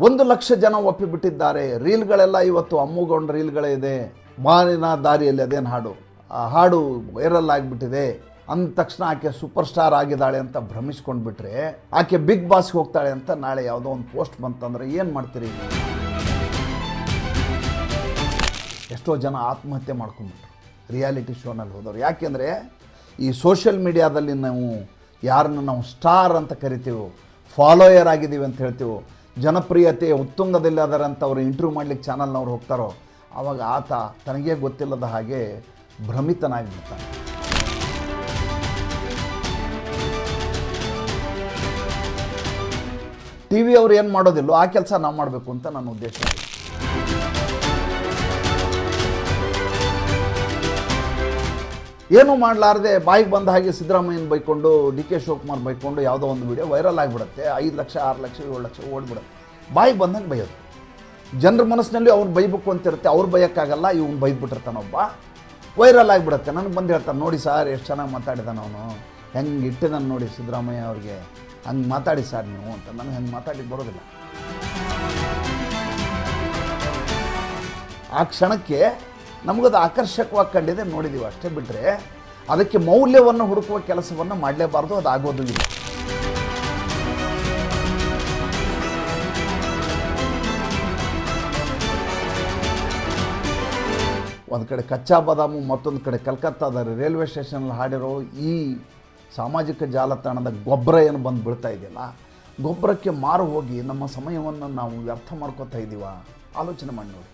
ಒಂದು ಲಕ್ಷ ಜನ ಒಪ್ಪಿಬಿಟ್ಟಿದ್ದಾರೆ. ರೀಲ್ಗಳೆಲ್ಲ ಇವತ್ತು ಅಮ್ಮುಗೊಂಡ ರೀಲ್ಗಳೇ ಇದೆ. ಮಾರಿನ ದಾರಿಯಲ್ಲಿ ಅದೇನು ಹಾಡು? ಆ ಹಾಡು ವೈರಲ್ ಆಗಿಬಿಟ್ಟಿದೆ. ಅಂದ ತಕ್ಷಣ ಆಕೆ ಸೂಪರ್ ಸ್ಟಾರ್ ಆಗಿದ್ದಾಳೆ ಅಂತ ಭ್ರಮಿಸ್ಕೊಂಡು ಬಿಟ್ರೆ ಆಕೆ ಬಿಗ್ ಬಾಸ್ಗೆ ಹೋಗ್ತಾಳೆ ಅಂತ ನಾಳೆ ಯಾವುದೋ ಒಂದು ಪೋಸ್ಟ್ ಬಂತಂದ್ರೆ ಏನು ಮಾಡ್ತೀರಿ? ಎಷ್ಟೋ ಜನ ಆತ್ಮಹತ್ಯೆ ಮಾಡ್ಕೊಂಡ್ಬಿಟ್ರು. ರಿಯಾಲಿಟಿ ಶೋನಲ್ಲಿ ಹೋದವ್ರು. ಯಾಕೆಂದರೆ ಈ ಸೋಷಿಯಲ್ ಮೀಡಿಯಾದಲ್ಲಿ ನಾವು ಯಾರನ್ನ ನಾವು ಸ್ಟಾರ್ ಅಂತ ಕರಿತೀವೋ ಫಾಲೋಯರ್ ಆಗಿದ್ದೀವಿ ಅಂತ ಹೇಳ್ತೀವೋ ಜನಪ್ರಿಯತೆ ಅಂತ ಅವರು ಇಂಟರ್ವ್ಯೂ ಮಾಡ್ಲಿಕ್ಕೆ ಚಾನಲ್ನವ್ರು ಹೋಗ್ತಾರೋ ಆವಾಗ ಆತ ತನಗೇ ಗೊತ್ತಿಲ್ಲದ ಹಾಗೆ ಭ್ರಮಿತನಾಗಿಬಿಡ್ತಾನೆ ಟಿ ವಿ ಅವ್ರು ಏನು ಮಾಡೋದಿಲ್ಲೋ ಆ ಕೆಲಸ ನಾವು ಮಾಡಬೇಕು ಅಂತ ನನ್ನ ಉದ್ದೇಶ. ಏನು ಮಾಡಲಾರ್ದೆ ಬಾಯಿಗೆ ಬಂದ ಹಾಗೆ ಸಿದ್ದರಾಮಯ್ಯನ ಬೈಕೊಂಡು, ಡಿ ಕೆ ಶಿವಕುಮಾರ್ ಬೈಕೊಂಡು ಯಾವುದೋ ಒಂದು ವಿಡಿಯೋ ವೈರಲ್ ಆಗಿಬಿಡುತ್ತೆ. ಐದು ಲಕ್ಷ, ಆರು ಲಕ್ಷ, ಏಳು ಲಕ್ಷ ಓಡ್ಬಿಡುತ್ತೆ. ಬಾಯಿಗೆ ಬಂದಂಗೆ ಬೈಯೋದು. ಜನರ ಮನಸ್ಸಿನಲ್ಲಿ ಅವ್ರು ಬೈಬೇಕು ಅಂತಿರುತ್ತೆ, ಅವ್ರು ಬೈಯೋಕ್ಕಾಗಲ್ಲ, ಇವ್ನು ಬೈದ್ಬಿಟ್ಟಿರ್ತಾನೊಬ್ಬ ವೈರಲ್ ಆಗಿಬಿಡುತ್ತೆ. ನನಗೆ ಬಂದು ಹೇಳ್ತಾನೆ ನೋಡಿ ಸರ್, ಎಷ್ಟು ಚೆನ್ನಾಗಿ ಮಾತಾಡಿದಾನ ಅವನು. ಹೆಂಗೆ ಇಟ್ಟಿದ್ದಾನೆ ನೋಡಿ ಸಿದ್ದರಾಮಯ್ಯ ಅವ್ರಿಗೆ. ಹಂಗೆ ಮಾತಾಡಿ ಸರ್ ನೀವು ಅಂತ. ನನಗೆ ಹೆಂಗೆ ಮಾತಾಡಿ ಬರೋದಿಲ್ಲ. ಆ ಕ್ಷಣಕ್ಕೆ ನಮಗದು ಆಕರ್ಷಕವಾಗಿ ಕಂಡಿದೆ ನೋಡಿದ್ದೀವಿ ಅಷ್ಟೇ ಬಿಟ್ಟರೆ ಅದಕ್ಕೆ ಮೌಲ್ಯವನ್ನು ಹುಡುಕುವ ಕೆಲಸವನ್ನು ಮಾಡಲೇಬಾರ್ದು, ಅದು ಆಗೋದು ಇಲ್ಲ. ಒಂದು ಕಡೆ ಕಚ್ಚಾ ಬಾದಾಮು, ಮತ್ತೊಂದು ಕಡೆ ಕಲ್ಕತ್ತಾದ ರೈಲ್ವೆ ಸ್ಟೇಷನಲ್ಲಿ ಹಾಡಿರೋ ಈ ಸಾಮಾಜಿಕ ಜಾಲತಾಣದ ಗೊಬ್ಬರ ಏನು ಬಂದು ಬಿಡ್ತಾ ಇದೆಯಲ್ಲ, ಗೊಬ್ಬರಕ್ಕೆ ಮಾರು ಹೋಗಿ ನಮ್ಮ ಸಮಯವನ್ನು ನಾವು ವ್ಯರ್ಥ ಮಾಡ್ಕೋತಾ ಇದ್ದೀವ ಆಲೋಚನೆ ಮಾಡಿ ನೋಡಿ.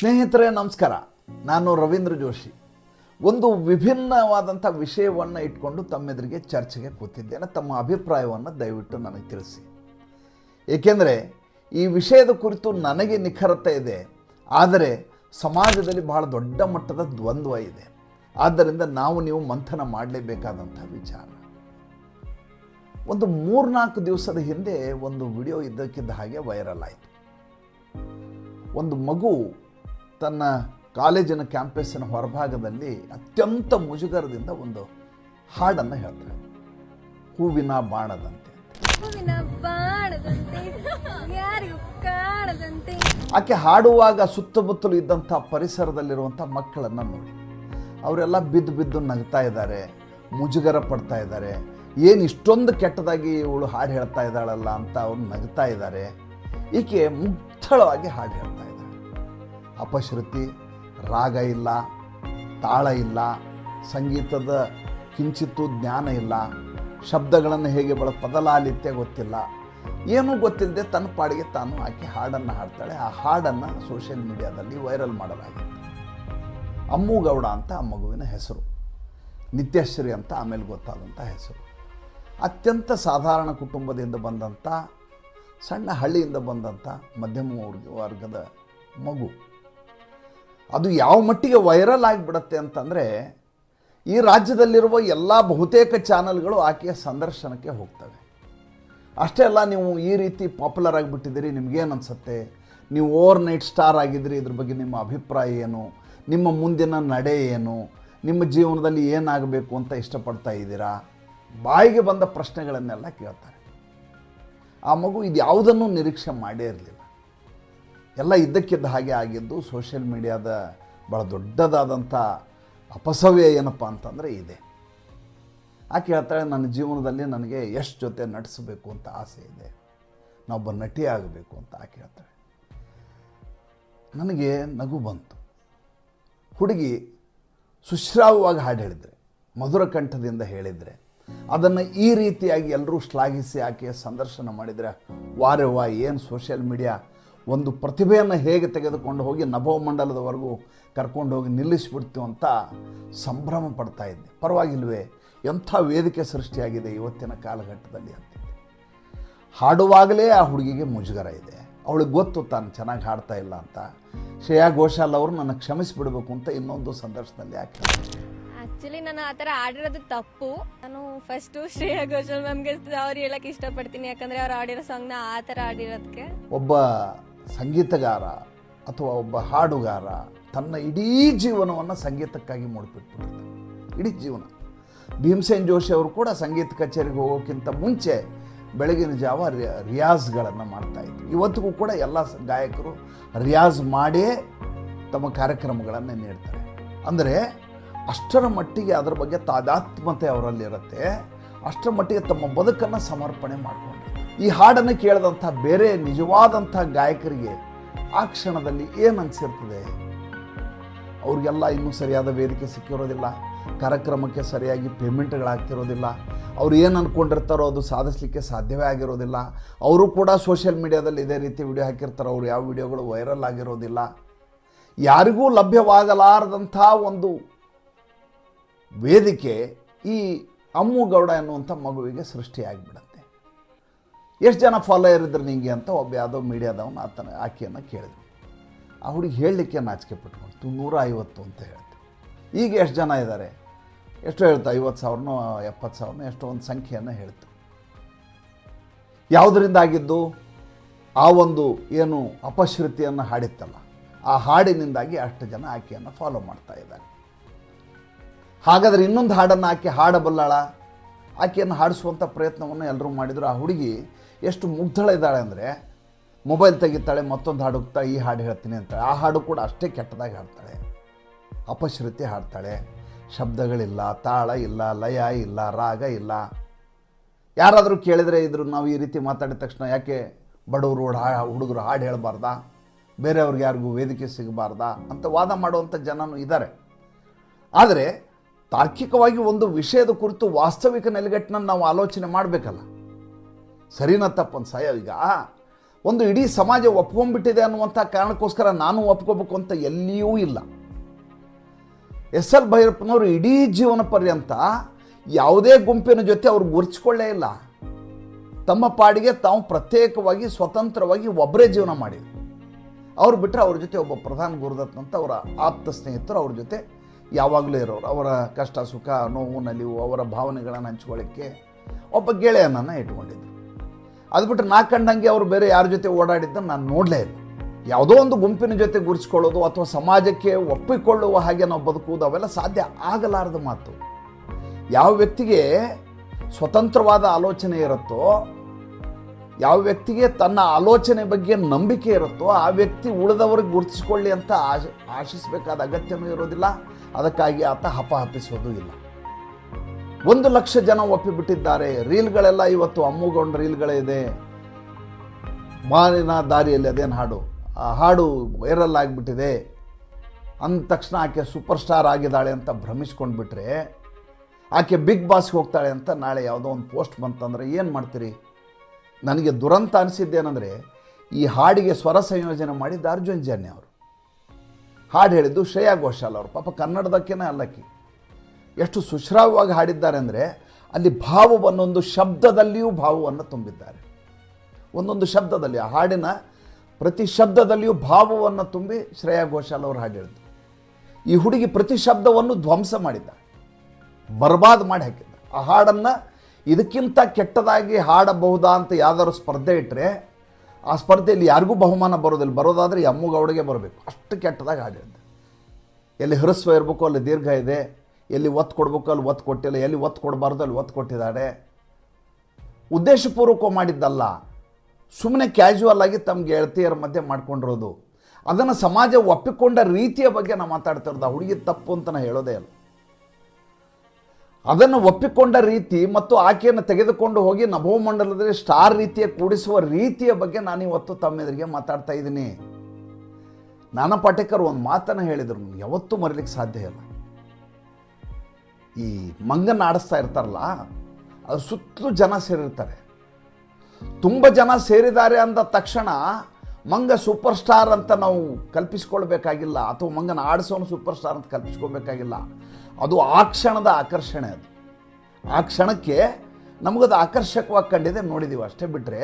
ಸ್ನೇಹಿತರೆ, ನಮಸ್ಕಾರ. ನಾನು ರವೀಂದ್ರ ಜೋಶಿ. ಒಂದು ವಿಭಿನ್ನವಾದಂಥ ವಿಷಯವನ್ನು ಇಟ್ಕೊಂಡು ತಮ್ಮೆದುರಿಗೆ ಚರ್ಚೆಗೆ ಕೂತಿದ್ದೇನೆ. ತಮ್ಮ ಅಭಿಪ್ರಾಯವನ್ನು ದಯವಿಟ್ಟು ನನಗೆ ತಿಳಿಸಿ. ಏಕೆಂದರೆ, ಈ ವಿಷಯದ ಕುರಿತು ನನಗೆ ನಿಖರತೆ ಇದೆ. ಆದರೆ, ಸಮಾಜದಲ್ಲಿ ಬಹಳ ದೊಡ್ಡ ಮಟ್ಟದ ದ್ವಂದ್ವ ಇದೆ. ಆದ್ದರಿಂದ ನಾವು ನೀವು ಮಂಥನ ಮಾಡಲೇಬೇಕಾದಂಥ ವಿಚಾರ. ಒಂದು ಮೂರ್ನಾಲ್ಕು ದಿವಸದ ಹಿಂದೆ ಒಂದು ವಿಡಿಯೋ ಇದ್ದಕ್ಕಿದ್ದ ಹಾಗೆ ವೈರಲ್ ಆಯಿತು. ಒಂದು ಮಗು ತನ್ನ ಕಾಲೇಜಿನ ಕ್ಯಾಂಪಸ್ಸಿನ ಹೊರಭಾಗದಲ್ಲಿ ಅತ್ಯಂತ ಮುಜುಗರದಿಂದ ಒಂದು ಹಾಡನ್ನು ಹೇಳ್ತಾರೆ. ಹೂವಿನ ಬಾಣದಂತೆ. ಹೂವಿನ ಬಾಣದಂತೆ ಯಾರಿಗೂ ಕಾಣದಂತೆ. ಆಕೆ ಹಾಡುವಾಗ ಸುತ್ತಮುತ್ತಲು ಇದ್ದಂಥ ಪರಿಸರದಲ್ಲಿರುವಂಥ ಮಕ್ಕಳನ್ನು ನೋಡಿ. ಅವರೆಲ್ಲ ಬಿದ್ದು ಬಿದ್ದು ನಗ್ತಾ ಇದ್ದಾರೆ ಮುಜುಗರ ಪಡ್ತಾ ಇದ್ದಾರೆ. ಏನು ಇಷ್ಟೊಂದು ಕೆಟ್ಟದಾಗಿ ಇವಳು ಹಾಡು ಹೇಳ್ತಾ ಇದ್ದಾಳಲ್ಲ ಅಂತ ಅವ್ರು ನಗ್ತಾ ಇದ್ದಾರೆ. ಈಕೆ ಮುಕ್ತಳವಾಗಿ ಹಾಡು ಹೇಳ್ತಾ ಇದ್ದಾಳೆ ಅಪಶ್ರುತಿ, ರಾಗ ಇಲ್ಲ, ತಾಳ ಇಲ್ಲ, ಸಂಗೀತದ ಕಿಂಚಿತ್ತೂ ಜ್ಞಾನ ಇಲ್ಲ, ಶಬ್ದಗಳನ್ನು ಹೇಗೆ ಬಳ ಪದಲಾಲಿತ್ಯ ಗೊತ್ತಿಲ್ಲ. ಏನೂ ಗೊತ್ತಿಲ್ಲದೆ ತನ್ನ ಪಾಡಿಗೆ ತಾನು ಹಾಕಿ ಹಾಡನ್ನು ಹಾಡ್ತಾಳೆ. ಆ ಹಾಡನ್ನು ಸೋಷಿಯಲ್ ಮೀಡಿಯಾದಲ್ಲಿ ವೈರಲ್ ಮಾಡಲಾಗಿತ್ತು ಅಮ್ಮುಗೌಡ ಅಂತ ಆ ಮಗುವಿನ ಹೆಸರು. ನಿತ್ಯಶ್ರೀ ಅಂತ ಆಮೇಲೆ ಗೊತ್ತಾದಂಥ ಹೆಸರು. ಅತ್ಯಂತ ಸಾಧಾರಣ ಕುಟುಂಬದಿಂದ ಬಂದಂಥ, ಸಣ್ಣ ಹಳ್ಳಿಯಿಂದ ಬಂದಂಥ ಮಧ್ಯಮ ವರ್ಗ- ವರ್ಗದ ಮಗು. ಅದು ಯಾವ ಮಟ್ಟಿಗೆ ವೈರಲ್ ಆಗಿಬಿಡತ್ತೆ ಅಂತಂದರೆ ಈ ರಾಜ್ಯದಲ್ಲಿರುವ ಎಲ್ಲ ಬಹುತೇಕ ಚಾನಲ್ಗಳು ಆಕೆಯ ಸಂದರ್ಶನಕ್ಕೆ ಹೋಗ್ತವೆ. ಅಷ್ಟೇ ಅಲ್ಲ, ನೀವು ಈ ರೀತಿ ಪಾಪ್ಯುಲರ್ ಆಗಿಬಿಟ್ಟಿದ್ದೀರಿ, ನಿಮಗೇನು ಅನಿಸುತ್ತೆ? ನೀವು ಓವರ್ ನೈಟ್ ಸ್ಟಾರ್ ಆಗಿದ್ದೀರಿ, ಇದ್ರ ಬಗ್ಗೆ ನಿಮ್ಮ ಅಭಿಪ್ರಾಯ ಏನು? ನಿಮ್ಮ ಮುಂದಿನ ನಡೆ ಏನು? ನಿಮ್ಮ ಜೀವನದಲ್ಲಿ ಏನಾಗಬೇಕು ಅಂತ ಇಷ್ಟಪಡ್ತಾ ಇದ್ದೀರಾ? ಬಾಯಿಗೆ ಬಂದ ಪ್ರಶ್ನೆಗಳನ್ನೆಲ್ಲ ಕೇಳ್ತಾರೆ. ಆ ಮಗು ಇದು ಯಾವುದನ್ನು ನಿರೀಕ್ಷೆ ಮಾಡೇ ಇರಲಿಲ್ಲ. ಎಲ್ಲ ಇದ್ದಕ್ಕಿದ್ದ ಹಾಗೆ ಆಗಿದ್ದು ಸೋಷಿಯಲ್ ಮೀಡಿಯಾದ ಭಾಳ ದೊಡ್ಡದಾದಂಥ ಅಪಸವ್ಯ ಏನಪ್ಪ ಅಂತಂದರೆ ಇದೆ. ಆಕೆ ಹೇಳ್ತಾಳೆ ನನ್ನ ಜೀವನದಲ್ಲಿ ನನಗೆ ಎಷ್ಟು ಜೊತೆ ನಟಿಸಬೇಕು ಅಂತ ಆಸೆ ಇದೆ. ನಾವೊಬ್ಬ ನಟಿ ಆಗಬೇಕು ಅಂತ ಆಕೆ ಹೇಳ್ತಾಳೆ ನನಗೆ ನಗು ಬಂತು. ಹುಡುಗಿ ಸುಶ್ರಾವವಾಗಿ ಹಾಡು ಹೇಳಿದರೆ, ಮಧುರ ಕಂಠದಿಂದ ಹೇಳಿದರೆ, ಅದನ್ನು ಈ ರೀತಿಯಾಗಿ ಎಲ್ಲರೂ ಶ್ಲಾಘಿಸಿ ಆಕೆಯ ಸಂದರ್ಶನ ಮಾಡಿದರೆ, ವಾರೆ ವಾ ಏನು ಸೋಷಿಯಲ್ ಮೀಡಿಯಾ ಒಂದು ಪ್ರತಿಭೆಯನ್ನು ಹೇಗೆ ತೆಗೆದುಕೊಂಡು ಹೋಗಿ ನಭೋಮಂಡಲದವರೆಗೂ ಕರ್ಕೊಂಡು ಹೋಗಿ ನಿಲ್ಲಿಸಿಬಿಡ್ತು ಅಂತ ಸಂಭ್ರಮ ಪಡ್ತಾ ಇದ್ದೆ. ಪರವಾಗಿಲ್ವೇ ಎಂಥ ವೇದಿಕೆ ಸೃಷ್ಟಿಯಾಗಿದೆ ಇವತ್ತಿನ ಕಾಲಘಟ್ಟದಲ್ಲಿ ಅಂತ ಹಾಡುವಾಗಲೇ ಆ ಹುಡುಗಿಗೆ ಮುಜುಗರ ಇದೆ. ಅವಳಿಗೆ ಗೊತ್ತು ತಾನು ಚೆನ್ನಾಗಿ ಹಾಡ್ತಾ ಇಲ್ಲ ಅಂತ. ಶ್ರೇಯಾ ಘೋಷಾಲ್ ಅವರು ನನ್ನ ಕ್ಷಮಿಸಿಬಿಡಬೇಕು ಅಂತ ಇನ್ನೊಂದು ಸಂದರ್ಶನದಲ್ಲಿ ಯಾಕೆ ಆಕ್ಚುಲಿ ನಾನು ಆ ಥರ ಆಡಿರೋದು ತಪ್ಪು. ನಾನು ಫಸ್ಟು ಶ್ರೇಯಾ ಘೋಷಾಲ್ ಮ್ಯಾಮ್ಗೆ ಅವ್ರು ಹೇಳಕ್ಕೆ ಇಷ್ಟಪಡ್ತೀನಿ ಯಾಕಂದರೆ ಅವ್ರು ಆಡಿರೋ ಸಾಂಗ್ನ ಆ ಥರ ಆಡಿರೋದಕ್ಕೆ ಒಬ್ಬ ಸಂಗೀತಗಾರ ಅಥವಾ ಒಬ್ಬ ಹಾಡುಗಾರ ತನ್ನ ಇಡೀ ಜೀವನವನ್ನು ಸಂಗೀತಕ್ಕಾಗಿ ಮುಡಿಪಿಟ್ಬಿಟ್ಟಿರ್ತಾನೆ. ಇಡೀ ಜೀವನ. ಭೀಮಸೇನ್ ಜೋಶಿ ಅವರು ಕೂಡ ಸಂಗೀತ ಕಚೇರಿಗೆ ಹೋಗೋಕ್ಕಿಂತ ಮುಂಚೆ ಬೆಳಗಿನ ಜಾವ ರಿಯ ರಿಯಾಜ್ಗಳನ್ನು ಮಾಡ್ತಾ ಇದ್ರು. ಇವತ್ತಿಗೂ ಕೂಡ ಎಲ್ಲ ಗಾಯಕರು ರಿಯಾಜ್ ಮಾಡಿಯೇ ತಮ್ಮ ಕಾರ್ಯಕ್ರಮಗಳನ್ನು ನೀಡ್ತಾರೆ. ಅಂದರೆ ಅಷ್ಟರ ಮಟ್ಟಿಗೆ ಅದರ ಬಗ್ಗೆ ತಾದಾತ್ಮತೆ ಅವರಲ್ಲಿರುತ್ತೆ. ಅಷ್ಟರ ಮಟ್ಟಿಗೆ ತಮ್ಮ ಬದುಕನ್ನು ಸಮರ್ಪಣೆ ಮಾಡಿಕೊಂಡ್ರು ಈ ಹಾಡನ್ನು ಕೇಳಿದಂಥ ಬೇರೆ ನಿಜವಾದಂಥ ಗಾಯಕರಿಗೆ ಆ ಕ್ಷಣದಲ್ಲಿ ಏನು ಅನಿಸಿರ್ತದೆ? ಅವ್ರಿಗೆಲ್ಲ ಇನ್ನೂ ಸರಿಯಾದ ವೇದಿಕೆ ಸಿಕ್ಕಿರೋದಿಲ್ಲ, ಕಾರ್ಯಕ್ರಮಕ್ಕೆ ಸರಿಯಾಗಿ ಪೇಮೆಂಟ್ಗಳಾಗ್ತಿರೋದಿಲ್ಲ ಅವ್ರು ಏನು ಅಂದ್ಕೊಂಡಿರ್ತಾರೋ ಅದು ಸಾಧಿಸಲಿಕ್ಕೆ ಸಾಧ್ಯವೇ ಆಗಿರೋದಿಲ್ಲ. ಅವರು ಕೂಡ ಸೋಷಿಯಲ್ ಮೀಡಿಯಾದಲ್ಲಿ ಇದೇ ರೀತಿ ವಿಡಿಯೋ ಹಾಕಿರ್ತಾರೆ, ಅವ್ರು ಯಾವ ವಿಡಿಯೋಗಳು ವೈರಲ್ ಆಗಿರೋದಿಲ್ಲ. ಯಾರಿಗೂ ಲಭ್ಯವಾಗಲಾರದಂಥ ಒಂದು ವೇದಿಕೆ ಈ ಅಮ್ಮುಗೌಡ ಎನ್ನುವಂಥ ಮಗುವಿಗೆ ಸೃಷ್ಟಿಯಾಗಿಬಿಡುತ್ತೆ. ಎಷ್ಟು ಜನ ಫಾಲೋಯರ್ ಇದ್ರು ನಿಂಗೆ ಅಂತ ಒಬ್ಬ ಯಾವುದೋ ಮೀಡಿಯಾದವನು ಆತನ ಆಕೆಯನ್ನು ಕೇಳಿದ್ರು ಆ ಹುಡುಗಿ ಹೇಳಲಿಕ್ಕೆ ನಾಚಿಕೆ ಪಟ್ಕೊಂಡು ನೂರ ಐವತ್ತು ಅಂತ ಹೇಳ್ತು. ಈಗ ಎಷ್ಟು ಜನ ಇದ್ದಾರೆ ಎಷ್ಟು ಹೇಳ್ತು, ಐವತ್ತು ಸಾವಿರನೋ, ಎಪ್ಪತ್ತು ಸಾವಿರನೋ, ಎಷ್ಟೋ ಒಂದು ಸಂಖ್ಯೆಯನ್ನು ಹೇಳ್ತು. ಯಾವುದರಿಂದ ಆಗಿದ್ದು? ಆ ಒಂದು ಏನು ಅಪಶ್ರುತಿಯನ್ನು ಹಾಡಿತ್ತಲ್ಲ, ಆ ಹಾಡಿನಿಂದಾಗಿ ಅಷ್ಟು ಜನ ಆಕೆಯನ್ನು ಫಾಲೋ ಮಾಡ್ತಾ ಇದ್ದಾರೆ. ಹಾಗಾದರೆ ಇನ್ನೊಂದು ಹಾಡನ್ನು ಆಕೆ ಹಾಡಬಲ್ಲಾಳ? ಆಕೆಯನ್ನು ಹಾಡಿಸುವಂಥ ಪ್ರಯತ್ನವನ್ನು ಎಲ್ಲರೂ ಮಾಡಿದರು. ಆ ಹುಡುಗಿ ಎಷ್ಟು ಮುಗ್ಧಳ ಇದ್ದಾಳೆ ಅಂದರೆ ಮೊಬೈಲ್ ತೆಗಿತಾಳೆ, ಮತ್ತೊಂದು ಹಾಡು ಹೋಗ್ತಾ ಈ ಹಾಡು ಹೇಳ್ತೀನಿ ಅಂತಾಳೆ. ಆ ಹಾಡು ಕೂಡ ಅಷ್ಟೇ ಕೆಟ್ಟದಾಗಿ ಹಾಡ್ತಾಳೆ. ಅಪಶ್ರುತಿ ಹಾಡ್ತಾಳೆ. ಶಬ್ದಗಳಿಲ್ಲ, ತಾಳ ಇಲ್ಲ, ಲಯ ಇಲ್ಲ, ರಾಗ ಇಲ್ಲ. ಯಾರಾದರೂ ಕೇಳಿದರೆ ಇದ್ರು ನಾವು ಈ ರೀತಿ ಮಾತಾಡಿದ ತಕ್ಷಣ ಯಾಕೆ ಬಡವರು ಹುಡುಗರು ಹಾಡು ಹೇಳಬಾರ್ದಾ? ಬೇರೆಯವ್ರಿಗೆ ಯಾರಿಗೂ ವೇದಿಕೆ ಸಿಗಬಾರ್ದಾ? ಅಂತ ವಾದ ಮಾಡುವಂಥ ಜನನೂ ಇದ್ದಾರೆ ಆದರೆ ತಾರ್ಕಿಕವಾಗಿ ಒಂದು ವಿಷಯದ ಕುರಿತು ವಾಸ್ತವಿಕ ನೆಲೆಗಟ್ಟನ್ನು ನಾವು ಆಲೋಚನೆ ಮಾಡಬೇಕಲ್ಲ. ಸರಿನಾ ತಪ್ಪೊಂದು ಸಾಯ ಈಗ. ಒಂದು ಇಡೀ ಸಮಾಜ ಒಪ್ಕೊಂಡ್ಬಿಟ್ಟಿದೆ ಅನ್ನುವಂಥ ಕಾರಣಕ್ಕೋಸ್ಕರ ನಾನು ಒಪ್ಕೋಬೇಕು ಅಂತ ಎಲ್ಲಿಯೂ ಇಲ್ಲ. ಎಸ್ ಎಲ್ ಭೈರಪ್ಪನವರು ಇಡೀ ಜೀವನ ಪರ್ಯಂತ ಯಾವುದೇ ಗುಂಪಿನ ಜೊತೆ ಅವ್ರು ಗುರ್ಚ್ಕೊಳ್ಳೇ ಇಲ್ಲ. ತಮ್ಮ ಪಾಡಿಗೆ ತಾವು ಪ್ರತ್ಯೇಕವಾಗಿ, ಸ್ವತಂತ್ರವಾಗಿ ಒಬ್ಬರೇ ಜೀವನ ಮಾಡಿದ್ರು. ಅವ್ರು ಬಿಟ್ಟರೆ ಅವ್ರ ಜೊತೆ ಒಬ್ಬ ಪ್ರಧಾನ ಗುರುದತ್ ಅಂತ ಅವರ ಆಪ್ತ ಸ್ನೇಹಿತರು ಅವ್ರ ಜೊತೆ ಯಾವಾಗಲೂ ಇರೋರು. ಅವರ ಕಷ್ಟ, ಸುಖ, ನೋವು, ನಲಿವು, ಅವರ ಭಾವನೆಗಳನ್ನು ಹಂಚ್ಕೊಳ್ಳಿಕ್ಕೆ ಒಬ್ಬ ಗೆಳೆಯನನ್ನು ಇಟ್ಕೊಂಡಿದ್ರು. ಅದು ಬಿಟ್ಟರೆ ನಾ ಕಂಡಂಗೆ ಅವರು ಬೇರೆ ಯಾರ ಜೊತೆ ಓಡಾಡಿದ್ದನ್ನು ನಾನು ನೋಡಲೇ ಇಲ್ಲ. ಯಾವುದೋ ಒಂದು ಗುಂಪಿನ ಜೊತೆ ಗುರುಸ್ಕೊಳ್ಳೋದು ಅಥವಾ ಸಮಾಜಕ್ಕೆ ಒಪ್ಪಿಕೊಳ್ಳುವ ಹಾಗೆ ನಾವು ಬದುಕುವುದು ಅವೆಲ್ಲ ಸಾಧ್ಯ ಆಗಲಾರದ ಮಾತು. ಯಾವ ವ್ಯಕ್ತಿಗೆ ಸ್ವತಂತ್ರವಾದ ಆಲೋಚನೆ ಇರುತ್ತೋ, ಯಾವ ವ್ಯಕ್ತಿಗೆ ತನ್ನ ಆಲೋಚನೆ ಬಗ್ಗೆ ನಂಬಿಕೆ ಇರುತ್ತೋ, ಆ ವ್ಯಕ್ತಿ ಉಳಿದವರಿಗೆ ಗುರುತಿಸಿಕೊಳ್ಳಿ ಅಂತ ಆಶ, ಆಶಿಸಬೇಕಾದ ಅಗತ್ಯನೂ ಇರೋದಿಲ್ಲ ಅದಕ್ಕಾಗಿ ಆತ ಹಪಹಪಿಸೋದು ಇಲ್ಲ. ಒಂದು ಲಕ್ಷ ಜನ ಒಪ್ಪಿಬಿಟ್ಟಿದ್ದಾರೆ. ರೀಲ್ಗಳೆಲ್ಲ ಇವತ್ತು ಅಮ್ಮುಗೊಂಡ ರೀಲ್ಗಳಿದೆ ಮಾರಿನ ದಾರಿಯಲ್ಲಿ ಅದೇನು ಹಾಡು? ಆ ಹಾಡು ವೈರಲ್ ಆಗಿಬಿಟ್ಟಿದೆ. ಅಂದ ತಕ್ಷಣ ಆಕೆ ಸೂಪರ್ ಸ್ಟಾರ್ ಆಗಿದ್ದಾಳೆ ಅಂತ ಭ್ರಮಿಸ್ಕೊಂಡು ಬಿಟ್ರೆ ಆಕೆ ಬಿಗ್ ಬಾಸ್ಗೆ ಹೋಗ್ತಾಳೆ ಅಂತ ನಾಳೆ ಯಾವುದೋ ಒಂದು ಪೋಸ್ಟ್ ಬಂತಂದರೆ ಏನು ಮಾಡ್ತೀರಿ? ನನಗೆ ದುರಂತ ಅನಿಸಿದ್ದೇನೆಂದರೆ ಈ ಹಾಡಿಗೆ ಸ್ವರ ಸಂಯೋಜನೆ ಮಾಡಿದ್ದು ಅರ್ಜುನ್ ಜನ್ಯ ಅವರು. ಹಾಡು ಹೇಳಿದ್ದು ಶ್ರೇಯಾ ಘೋಷಾಲ್ ಅವರು. ಪಾಪ ಕನ್ನಡದಕ್ಕೇನೆ ಅಲ್ಲಕ್ಕಿ. ಎಷ್ಟು ಸುಶ್ರಾವ್ಯವಾಗಿ ಹಾಡಿದ್ದಾರೆ ಅಂದರೆ ಅಲ್ಲಿ ಭಾವವನ್ನೊಂದು ಶಬ್ದದಲ್ಲಿಯೂ ಭಾವವನ್ನು ತುಂಬಿದ್ದಾರೆ. ಒಂದೊಂದು ಶಬ್ದದಲ್ಲಿ, ಆ ಹಾಡಿನ ಪ್ರತಿ ಶಬ್ದದಲ್ಲಿಯೂ ಭಾವವನ್ನು ತುಂಬಿ ಶ್ರೇಯಾ ಘೋಷಾಲ್ ಅವರು ಹಾಡು ಹೇಳಿದ್ರು. ಈ ಹುಡುಗಿ ಪ್ರತಿ ಶಬ್ದವನ್ನು ಧ್ವಂಸ ಮಾಡಿದ್ದ, ಬರ್ಬಾದ್ ಮಾಡಿ ಹಾಕಿದ್ದ. ಆ ಹಾಡನ್ನು ಇದಕ್ಕಿಂತ ಕೆಟ್ಟದಾಗಿ ಹಾಡಬಹುದಾ ಅಂತ ಯಾವ್ದಾದ್ರು ಸ್ಪರ್ಧೆ ಇಟ್ಟರೆ ಆ ಸ್ಪರ್ಧೆಯಲ್ಲಿ ಯಾರಿಗೂ ಬಹುಮಾನ ಬರೋದಿಲ್ಲ. ಬರೋದಾದರೆ ಈ ಅಮ್ಮುಗೌಡಿಗೆ ಬರಬೇಕು. ಅಷ್ಟು ಕೆಟ್ಟದಾಗಿ ಹಾಡಿದ್ದ ಎಲ್ಲಿ ಹೃಸ್ವ ಇರಬೇಕು, ಅಲ್ಲಿ ದೀರ್ಘ ಇದೆ. ಎಲ್ಲಿ ಒತ್ತು ಕೊಡಬೇಕು, ಅಲ್ಲಿ ಒತ್ತು ಕೊಟ್ಟಿಲ್ಲ, ಎಲ್ಲಿ ಒತ್ತು ಕೊಡಬಾರ್ದು, ಅಲ್ಲಿ ಒತ್ತು ಕೊಟ್ಟಿದ್ದಾರೆ ಉದ್ದೇಶಪೂರ್ವಕ ಮಾಡಿದ್ದಲ್ಲ. ಸುಮ್ಮನೆ ಕ್ಯಾಶುವಲ್ ಆಗಿ ತಮ್ಮ ಗೆಳತಿಯರ ಮಧ್ಯೆ ಮಾಡ್ಕೊಂಡಿರೋದು. ಅದನ್ನು ಸಮಾಜ ಒಪ್ಪಿಕೊಂಡ ರೀತಿಯ ಬಗ್ಗೆ ನಾವು ಮಾತಾಡ್ತಾ ಇರೋದು. ಹುಡುಗಿ ತಪ್ಪು ಅಂತ ನಾನು ಹೇಳೋದೇ ಅಲ್ಲ. ಅದನ್ನು ಒಪ್ಪಿಕೊಂಡ ರೀತಿ ಮತ್ತು ಆಕೆಯನ್ನು ತೆಗೆದುಕೊಂಡು ಹೋಗಿ ನಭೋಮಂಡಲದಲ್ಲಿ ಸ್ಟಾರ್ ರೀತಿಯ ಕೂಡಿಸುವ ರೀತಿಯ ಬಗ್ಗೆ ನಾನು ಇವತ್ತು ತಮ್ಮೆದುರಿಗೆ ಮಾತಾಡ್ತಾ ಇದ್ದೀನಿ. ನಾನಾ ಪಾಟೇಕರ್ ಒಂದು ಮಾತನ್ನು ಹೇಳಿದರು. ಯಾವತ್ತೂ ಮರಿಲಿಕ್ಕೆ ಸಾಧ್ಯ ಇಲ್ಲ. ಈ ಮಂಗನ ಆಡಿಸ್ತಾ ಇರ್ತಾರಲ್ಲ, ಅದ್ರ ಸುತ್ತಲೂ ಜನ ಸೇರಿರ್ತಾರೆ. ತುಂಬ ಜನ ಸೇರಿದ್ದಾರೆ ಅಂದ ತಕ್ಷಣ ಮಂಗ ಸೂಪರ್ ಸ್ಟಾರ್ ಅಂತ ನಾವು ಕಲ್ಪಿಸ್ಕೊಳ್ಬೇಕಾಗಿಲ್ಲ, ಅಥವಾ ಮಂಗನ ಆಡಿಸೋನು ಸೂಪರ್ ಸ್ಟಾರ್ ಅಂತ ಕಲ್ಪಿಸ್ಕೊಳ್ಬೇಕಾಗಿಲ್ಲ. ಅದು ಆ ಕ್ಷಣದ ಆಕರ್ಷಣೆ ಅದು. ಆ ಕ್ಷಣಕ್ಕೆ ನಮಗದು ಆಕರ್ಷಕವಾಗಿ ಕಂಡಿದೆ ನೋಡಿದ್ದೀವಿ ಅಷ್ಟೇ ಬಿಟ್ಟರೆ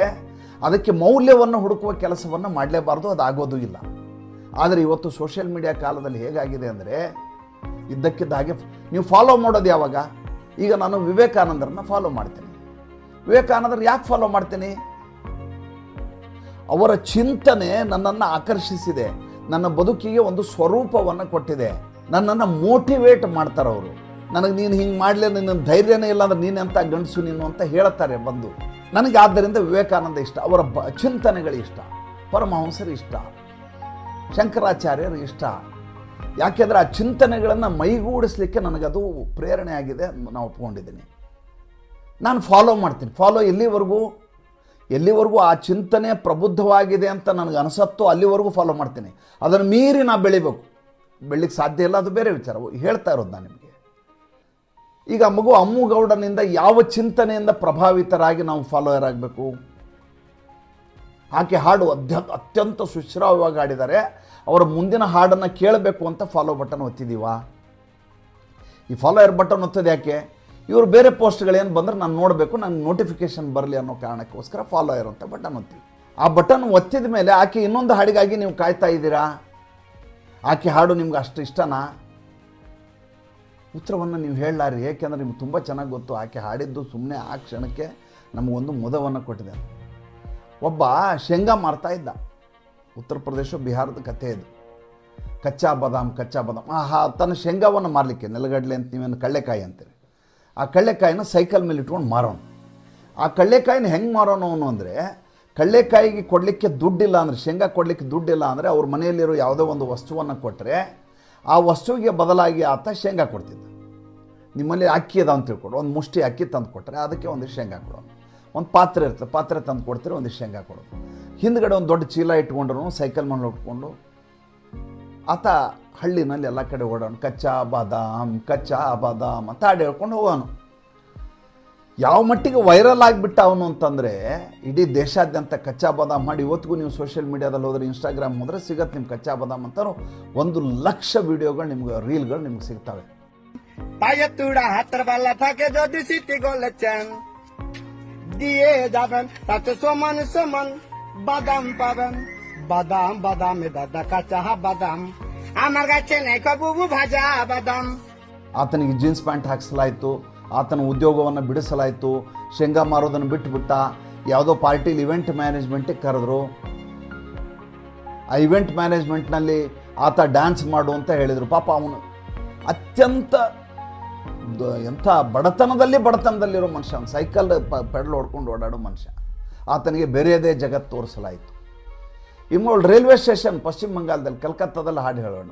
ಅದಕ್ಕೆ ಮೌಲ್ಯವನ್ನು ಹುಡುಕುವ ಕೆಲಸವನ್ನು ಮಾಡಲೇಬಾರ್ದು ಅದು ಆಗೋದು ಇಲ್ಲ. ಆದರೆ ಇವತ್ತು ಸೋಷಿಯಲ್ ಮೀಡಿಯಾ ಕಾಲದಲ್ಲಿ ಹೇಗಾಗಿದೆ ಅಂದರೆ ಇದ್ದಕ್ಕಿದ್ದ ಹಾಗೆ ನೀವು ಫಾಲೋ ಮಾಡೋದು ಯಾವಾಗ? ಈಗ ನಾನು ವಿವೇಕಾನಂದರನ್ನ ಫಾಲೋ ಮಾಡ್ತೀನಿ. ವಿವೇಕಾನಂದರು ಯಾಕೆ ಫಾಲೋ ಮಾಡ್ತೀನಿ? ಅವರ ಚಿಂತನೆ ನನ್ನನ್ನು ಆಕರ್ಷಿಸಿದೆ. ನನ್ನ ಬದುಕಿಗೆ ಒಂದು ಸ್ವರೂಪವನ್ನು ಕೊಟ್ಟಿದೆ. ನನ್ನನ್ನು ಮೋಟಿವೇಟ್ ಮಾಡ್ತಾರೆ ಅವರು. ನನಗೆ ನೀನು ಹಿಂಗೆ ಮಾಡಲಿ ನಿನ್ನ ಧೈರ್ಯನೇ ಇಲ್ಲ ಅಂದ್ರೆ ನೀನೆಂತ ಗಂಡಸು ನೀನು ಅಂತ ಹೇಳ್ತಾರೆ ಬಂದು. ನನಗೆ ಆದ್ದರಿಂದ ವಿವೇಕಾನಂದ ಇಷ್ಟ, ಅವರ ಚಿಂತನೆಗಳು ಇಷ್ಟ, ಪರಮಹಂಸರು ಇಷ್ಟ, ಶಂಕರಾಚಾರ್ಯರು ಇಷ್ಟ. ಯಾಕೆಂದರೆ ಆ ಚಿಂತನೆಗಳನ್ನು ಮೈಗೂಡಿಸ್ಲಿಕ್ಕೆ ನನಗದು ಪ್ರೇರಣೆ ಆಗಿದೆ ನಾನು ಒಪ್ಕೊಂಡಿದ್ದೀನಿ. ನಾನು ಫಾಲೋ ಮಾಡ್ತೀನಿ. ಫಾಲೋ ಎಲ್ಲಿವರೆಗೂ? ಎಲ್ಲಿವರೆಗೂ ಆ ಚಿಂತನೆ ಪ್ರಬುದ್ಧವಾಗಿದೆ ಅಂತ ನನಗೆ ಅನಿಸತ್ತೋ ಅಲ್ಲಿವರೆಗೂ ಫಾಲೋ ಮಾಡ್ತೀನಿ. ಅದನ್ನು ಮೀರಿ ನಾ ಬೆಳಿಬೇಕು. ಬೆಳಿಗ್ಗೆ ಸಾಧ್ಯ ಇಲ್ಲ, ಅದು ಬೇರೆ ವಿಚಾರ. ಹೇಳ್ತಾ ಇರೋದು ನಾನು ನಿಮಗೆ. ಈಗ ಮಗು ಅಮ್ಮುಗೌಡನಿಂದ ಯಾವ ಚಿಂತನೆಯಿಂದ ಪ್ರಭಾವಿತರಾಗಿ ನಾವು ಫಾಲೋಯರ್ ಆಗಬೇಕು? ಆಕೆ ಹಾಡು ಅಧ್ಯ ಅತ್ಯಂತ ಸುಶ್ರಾವ್ಯವಾಗಿ ಹಾಡಿದ್ದಾರೆ. ಅವರ ಮುಂದಿನ ಹಾಡನ್ನು ಕೇಳಬೇಕು ಅಂತ ಫಾಲೋ ಬಟನ್ ಒತ್ತಿದ್ದೀವ ಈ ಫಾಲೋಯರ್ ಬಟನ್ ಒತ್ತೋದು ಯಾಕೆ? ಇವರು ಬೇರೆ ಪೋಸ್ಟ್ಗಳೇನು ಬಂದ್ರೆ ನಾನು ನೋಡಬೇಕು ನನಗೆ ನೋಟಿಫಿಕೇಶನ್ ಬರಲಿ ಅನ್ನೋ ಕಾರಣಕ್ಕೋಸ್ಕರ ಫಾಲೋಯರ್ ಅಂತ ಬಟನ್ ಒತ್ತಿ. ಆ ಬಟನ್ ಒತ್ತಿದ ಮೇಲೆ ಆಕೆ ಇನ್ನೊಂದು ಹಾಡಿಗಾಗಿ ನೀವು ಕಾಯ್ತಾ ಇದ್ದೀರಾ? ಆಕೆ ಹಾಡು ನಿಮ್ಗೆ ಅಷ್ಟು ಇಷ್ಟನಾ? ಉತ್ತರವನ್ನು ನೀವು ಹೇಳಲಾರಿ ಏಕೆಂದರೆ ನಿಮ್ಗೆ ತುಂಬ ಚೆನ್ನಾಗಿ ಗೊತ್ತು. ಆಕೆ ಹಾಡಿದ್ದು ಸುಮ್ಮನೆ ಆ ಕ್ಷಣಕ್ಕೆ ನಮಗೊಂದು ಮುದವನ್ನು ಕೊಟ್ಟಿದೆ. ಒಬ್ಬ ಶೇಂಗಾ ಮಾರ್ತಾ ಇದ್ದ. ಉತ್ತರ ಪ್ರದೇಶ, ಬಿಹಾರದ ಕಥೆ ಇದು. ಕಚ್ಚಾ ಬಾದಾಮ್, ಕಚ್ಚಾ ಬದಾಮ್. ಆಹಾ, ತನ್ನ ಶೇಂಗಾವನ್ನು ಮಾರಲಿಕ್ಕೆ ನೆಲಗಡಲೆ ಅಂತ ನೀವೇನು ಕಳ್ಳೆಕಾಯಿ ಅಂತೀರಿ? ಆ ಕಳ್ಳೆಕಾಯಿನ ಸೈಕಲ್ ಮೇಲೆ ಇಟ್ಕೊಂಡು ಮಾರೋಣ ಆ ಕಳ್ಳೆಕಾಯಿನ ಹೆಂಗೆ ಮಾರೋಣ ಅವನು ಅಂದರೆ, ಕಳ್ಳೆಕಾಯಿಗೆ ಕೊಡಲಿಕ್ಕೆ ದುಡ್ಡಿಲ್ಲ ಅಂದರೆ, ಶೇಂಗಾ ಕೊಡಲಿಕ್ಕೆ ದುಡ್ಡಿಲ್ಲ ಅಂದರೆ, ಅವ್ರ ಮನೆಯಲ್ಲಿರೋ ಯಾವುದೋ ಒಂದು ವಸ್ತುವನ್ನು ಕೊಟ್ಟರೆ ಆ ವಸ್ತುವಿಗೆ ಬದಲಾಗಿ ಆತ ಶೇಂಗಾ ಕೊಡ್ತಿದ್ದ. ನಿಮ್ಮಲ್ಲಿ ಅಕ್ಕಿ ಅದ ಅಂತ ತಿಳ್ಕೊಡು, ಒಂದು ಮುಷ್ಟಿ ಅಕ್ಕಿ ತಂದು ಕೊಟ್ಟರೆ ಅದಕ್ಕೆ ಒಂದು ಶೇಂಗಾ ಕೊಡೋದು ಒಂದು ಪಾತ್ರೆ ಇರ್ತದೆ. ಪಾತ್ರೆ ತಂದು ಕೊಡ್ತೀರಿ, ಒಂದು ಶೇಂಗಾ ಕೊಡೋದು. ಹಿಂದ್ಗಡೆ ಒಂದು ದೊಡ್ಡ ಚೀಲ ಇಟ್ಕೊಂಡ್ರು, ಸೈಕಲ್ ಮೇಲೆ ಉಟ್ಕೊಂಡು ಆತ ಹಳ್ಳಿನಲ್ಲಿ ಎಲ್ಲ ಕಡೆ ಓಡೋನು ಕಚ್ಚಾ ಬಾದಾಮ್ ಕಚ್ಚಾ ಬಾದಾಮ್ ಅಂತ ಹಾಡು ಹೇಳ್ಕೊಂಡು ಹೋಗೋನು. ಯಾವ ಮಟ್ಟಿಗೆ ವೈರಲ್ ಆಗಿಬಿಟ್ಟ ಅವನು ಅಂತಂದರೆ, ಇಡೀ ದೇಶಾದ್ಯಂತ ಕಚ್ಚಾ ಬಾದಾಮ್ ಮಾಡಿ ಇವತ್ತಿಗೂ ನೀವು ಸೋಷಿಯಲ್ ಮೀಡ್ಯಾದಲ್ಲಿ ಹೋದ್ರೆ, ಇನ್ಸ್ಟಾಗ್ರಾಮ್ ಹೋದ್ರೆ ಸಿಗತ್ತೆ ನಿಮ್ಮ ಕಚ್ಚಾ ಬಾದಾಮ್ ಅಂತಾರು ಒಂದು ಲಕ್ಷ ವಿಡಿಯೋಗಳು ನಿಮ್ಗೆ, ರೀಲ್ಗಳು ನಿಮ್ಗೆ ಸಿಗ್ತವೆ. দিয়ে যাবেন তাতে সমান সমান বাদাম পাবেন বাদাম বাদামে দাদা কাঁচা বাদাম আমার কাছে নেই কবু ভাজা বাদাম ಆತನಿಗೆ ಜೀನ್ಸ್ ಪ್ಯಾಂಟ್ ಹಾಕಿಸಲಾಯಿತು ಆತನ ಉದ್ಯೋಗವನ್ನು ಬಿಡಿಸಲಾಯಿತು ಶೇಂಗಾ ಮಾರೋದನ್ನು ಬಿಟ್ಟುಬಿಟ್ಟ ಯಾವುದೋ ಪಾರ್ಟಿಲಿ ಇವೆಂಟ್ ಮ್ಯಾನೇಜ್ಮೆಂಟಿಗೆ ಕರೆದ್ರು ಆ ಇವೆಂಟ್ ಮ್ಯಾನೇಜ್ಮೆಂಟ್ನಲ್ಲಿ ಆತ ಡ್ಯಾನ್ಸ್ ಮಾಡು ಅಂತ ಹೇಳಿದರು ಪಾಪ ಅವನು ಅತ್ಯಂತ ದ- ಎಂಥ ಬಡತನದಲ್ಲಿ ಬಡತನದಲ್ಲಿರೋ ಮನುಷ್ಯ ಅವನು ಸೈಕಲ್ ಪೆಡಲ್ ಹೊಡ್ಕೊಂಡು ಓಡಾಡೋ ಮನುಷ್ಯ. ಆತನಿಗೆ ಬೇರೆಯದೇ ಜಗತ್ತು ತೋರಿಸಲಾಯಿತು. ಇನ್ನೊಳ್ ರೈಲ್ವೆ ಸ್ಟೇಷನ್ ಪಶ್ಚಿಮ ಬಂಗಾಲದಲ್ಲಿ ಕಲ್ಕತ್ತಾದಲ್ಲಿ ಹಾಡು ಹೇಳೋಣ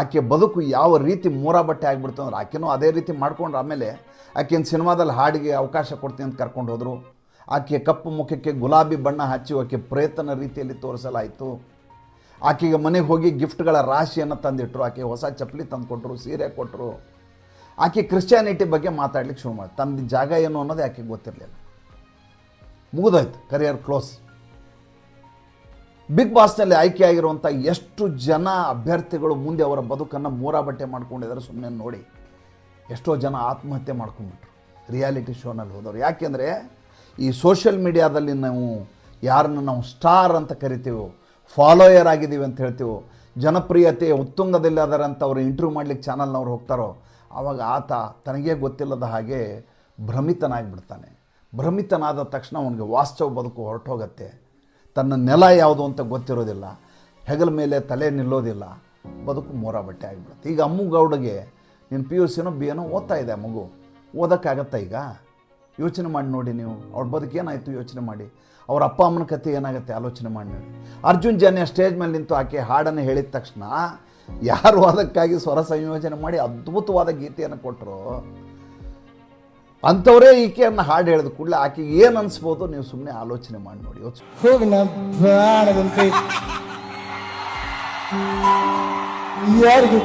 ಆಕೆ ಬದುಕು ಯಾವ ರೀತಿ ಮೂರ ಬಟ್ಟೆ ಆಗಿಬಿಡ್ತು ಅಂದ್ರೆ ಆಕೆನೂ ಅದೇ ರೀತಿ ಮಾಡ್ಕೊಂಡ್ರೆ. ಆಮೇಲೆ ಆಕೆನ ಸಿನಿಮಾದಲ್ಲಿ ಹಾಡಿಗೆ ಅವಕಾಶ ಕೊಡ್ತೀನಿ ಅಂತ ಕರ್ಕೊಂಡು ಹೋದರು. ಆಕೆ ಕಪ್ಪು ಮುಖಕ್ಕೆ ಗುಲಾಬಿ ಬಣ್ಣ ಹಚ್ಚಿ ಆಕೆ ಪ್ರಯತ್ನ ರೀತಿಯಲ್ಲಿ ತೋರಿಸಲಾಯಿತು. ಆಕೆಗೆ ಮನೆಗೆ ಹೋಗಿ ಗಿಫ್ಟ್ಗಳ ರಾಶಿಯನ್ನು ತಂದಿಟ್ಟರು ಆಕೆ ಹೊಸ ಚಪ್ಪಲಿ ತಂದು ಕೊಟ್ಟರು ಸೀರೆ ಕೊಟ್ಟರು ಆಕೆ ಕ್ರಿಶ್ಚಿಯಾನಿಟಿ ಬಗ್ಗೆ ಮಾತಾಡ್ಲಿಕ್ಕೆ ಶುರು ಮಾಡಿ ತನ್ನ ಜಾಗ ಏನು ಅನ್ನೋದು ಆಕೆಗೆ ಗೊತ್ತಿರಲಿಲ್ಲ. ಮುಗಿದೋಯ್ತು ಕರಿಯರ್ ಕ್ಲೋಸ್ ಬಿಗ್ ಬಾಸ್ನಲ್ಲಿ ಆಯ್ಕೆಯಾಗಿರುವಂಥ ಎಷ್ಟು ಜನ ಅಭ್ಯರ್ಥಿಗಳು ಮುಂದೆ ಅವರ ಬದುಕನ್ನು ಮೂರಾ ಬಟ್ಟೆ ಮಾಡ್ಕೊಂಡಿದ್ದಾರೆ ಸುಮ್ಮನೆ ನೋಡಿ. ಎಷ್ಟೋ ಜನ ಆತ್ಮಹತ್ಯೆ ಮಾಡ್ಕೊಂಡ್ಬಿಟ್ರು. ರಿಯಾಲಿಟಿ ಶೋನಲ್ಲಿ ಹೋದವರು. ಯಾಕೆಂದರೆ ಈ ಸೋಷಿಯಲ್ ಮೀಡಿಯಾದಲ್ಲಿ ನಾವು ಯಾರನ್ನು ನಾವು ಸ್ಟಾರ್ ಅಂತ ಕರಿತೀವೋ ಫಾಲೋಯರ್ ಆಗಿದ್ದೀವಿ ಅಂತ ಹೇಳ್ತೀವೋ, ಜನಪ್ರಿಯತೆ ಉತ್ತುಂಗದಲ್ಲಿ ಅವರು ಇಂಟರ್ವ್ಯೂ ಮಾಡ್ಲಿಕ್ಕೆ ಚಾನಲ್ನವ್ರು ಹೋಗ್ತಾರೋ ಆವಾಗ ಆತ ತನಗೇ ಗೊತ್ತಿಲ್ಲದ ಹಾಗೆ ಭ್ರಮಿತನಾಗಿಬಿಡ್ತಾನೆ. ಭ್ರಮಿತನಾದ ತಕ್ಷಣ ಅವನಿಗೆ ವಾಸ್ತವ ಬದುಕು ಹೊರಟೋಗತ್ತೆ. ತನ್ನ ನೆಲ ಯಾವುದು ಅಂತ ಗೊತ್ತಿರೋದಿಲ್ಲ. ಹೆಗಲ ಮೇಲೆ ತಲೆ ನಿಲ್ಲೋದಿಲ್ಲ. ಬದುಕು ಮೋರ ಬಟ್ಟೆ ಆಗಿಬಿಡುತ್ತೆ. ಈಗ ಅಮ್ಮು ಗೌಡಗೆ ನೀನು ಪಿ ಯು ಸಿನೋ ಬಿ ಏನೋ ಓದ್ತಾ ಇದೆ ಮಗು. ಓದೋಕ್ಕಾಗತ್ತಾ ಈಗ? ಯೋಚನೆ ಮಾಡಿ ನೋಡಿ ನೀವು. ಅವ್ರ ಬದುಕು ಏನಾಯಿತು ಯೋಚನೆ ಮಾಡಿ. ಅವ್ರ ಅಪ್ಪ ಅಮ್ಮನ ಕತೆ ಏನಾಗುತ್ತೆ ಆಲೋಚನೆ ಮಾಡಿ ನೋಡಿ. ಅರ್ಜುನ್ ಜನ್ಯ ಸ್ಟೇಜ್ ಮೇಲೆ ನಿಂತು ಆಕೆ ಹಾಡನ್ನು ಹೇಳಿದ ತಕ್ಷಣ ಯಾರು ಅದಕ್ಕಾಗಿ ಸ್ವರ ಸಂಯೋಜನೆ ಮಾಡಿ ಅದ್ಭುತವಾದ ಗೀತೆಯನ್ನು ಕೊಟ್ಟರು ಅಂಥವರೇ ಈಕೆಯನ್ನು ಹಾಡು ಹೇಳಿದ ಕೂಡಲೇ ಆಕೆಗೆ ಏನು ಅನಿಸ್ಬೋದು ನೀವು ಸುಮ್ಮನೆ ಆಲೋಚನೆ ಮಾಡಿ ನೋಡಿ. ಯಾರಿಗೂ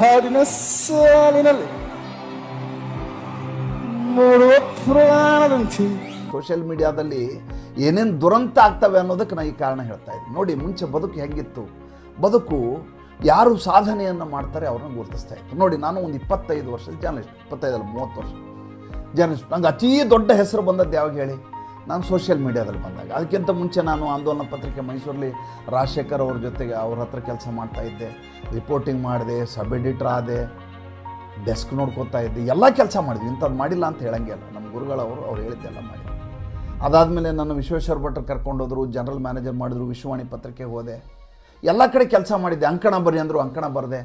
ಹಾಡಿನ ಸಾಲಿನಲ್ಲಿ ಪ್ರಾಣದಂತೆ. ಸೋಷಿಯಲ್ ಮೀಡಿಯಾದಲ್ಲಿ ಏನೇನು ದುರಂತ ಆಗ್ತವೆ ಅನ್ನೋದಕ್ಕೆ ನಾನು ಈ ಕಾರಣ ಹೇಳ್ತಾ ಇದ್ದೀನಿ. ನೋಡಿ, ಮುಂಚೆ ಬದುಕು ಹೆಂಗಿತ್ತು? ಬದುಕು ಯಾರು ಸಾಧನೆಯನ್ನು ಮಾಡ್ತಾರೆ ಅವ್ರನ್ನ ಗುರುತಿಸ್ತಾ ಇತ್ತು. ನೋಡಿ, ನಾನು ಒಂದು ಇಪ್ಪತ್ತೈದು ವರ್ಷದ ಜರ್ನಲಿಸ್ಟ್ ಇಪ್ಪತ್ತೈದಲ್ಲ ಮೂವತ್ತು ವರ್ಷ. ಜರ್ನಲಿಸ್ಟ್ ನಂಗೆ ಅತೀ ದೊಡ್ಡ ಹೆಸರು ಬಂದದ್ದು ಯಾವಾಗ ಹೇಳಿ? ನಾನು ಸೋಷಿಯಲ್ ಮೀಡಿಯಾದಲ್ಲಿ ಬಂದಾಗ. ಅದಕ್ಕಿಂತ ಮುಂಚೆ ನಾನು ಆಂದೋಲನ ಪತ್ರಿಕೆ ಮೈಸೂರಲ್ಲಿ ರಾಜಶೇಖರ್ ಅವ್ರ ಜೊತೆಗೆ ಅವ್ರ ಹತ್ರ ಕೆಲಸ ಮಾಡ್ತಾ ಇದ್ದೆ. ರಿಪೋರ್ಟಿಂಗ್ ಮಾಡಿದೆ ಸಬ್ ಎಡಿಟರ್ ಆದೆ ಡೆಸ್ಕ್ ನೋಡ್ಕೋತಾ ಇದ್ದೆ. ಎಲ್ಲ ಕೆಲಸ ಮಾಡಿದ್ವಿ. ಇಂಥದ್ದು ಮಾಡಿಲ್ಲ ಅಂತ ಹೇಳಂಗೆ ಅಲ್ಲ. ನಮ್ಮ ಗುರುಗಳವರು, ಅವ್ರು ಹೇಳಿದ್ದೆಲ್ಲ ಮಾಡಿ ಅದಾದಮೇಲೆ ನನ್ನ ವಿಶ್ವೇಶ್ವರ ಭಟ್ರು ಕರ್ಕೊಂಡೋದ್ರು ಜನರಲ್ ಮ್ಯಾನೇಜರ್ ಮಾಡಿದ್ರು, ವಿಶ್ವವಾಣಿ ಪತ್ರಿಕೆಗೆ ಹೋದೆ. ಎಲ್ಲ ಕಡೆ ಕೆಲಸ ಮಾಡಿದ್ದೆ. ಅಂಕಣ ಬರಿ ಅಂದರು, ಅಂಕಣ ಬರದೆ.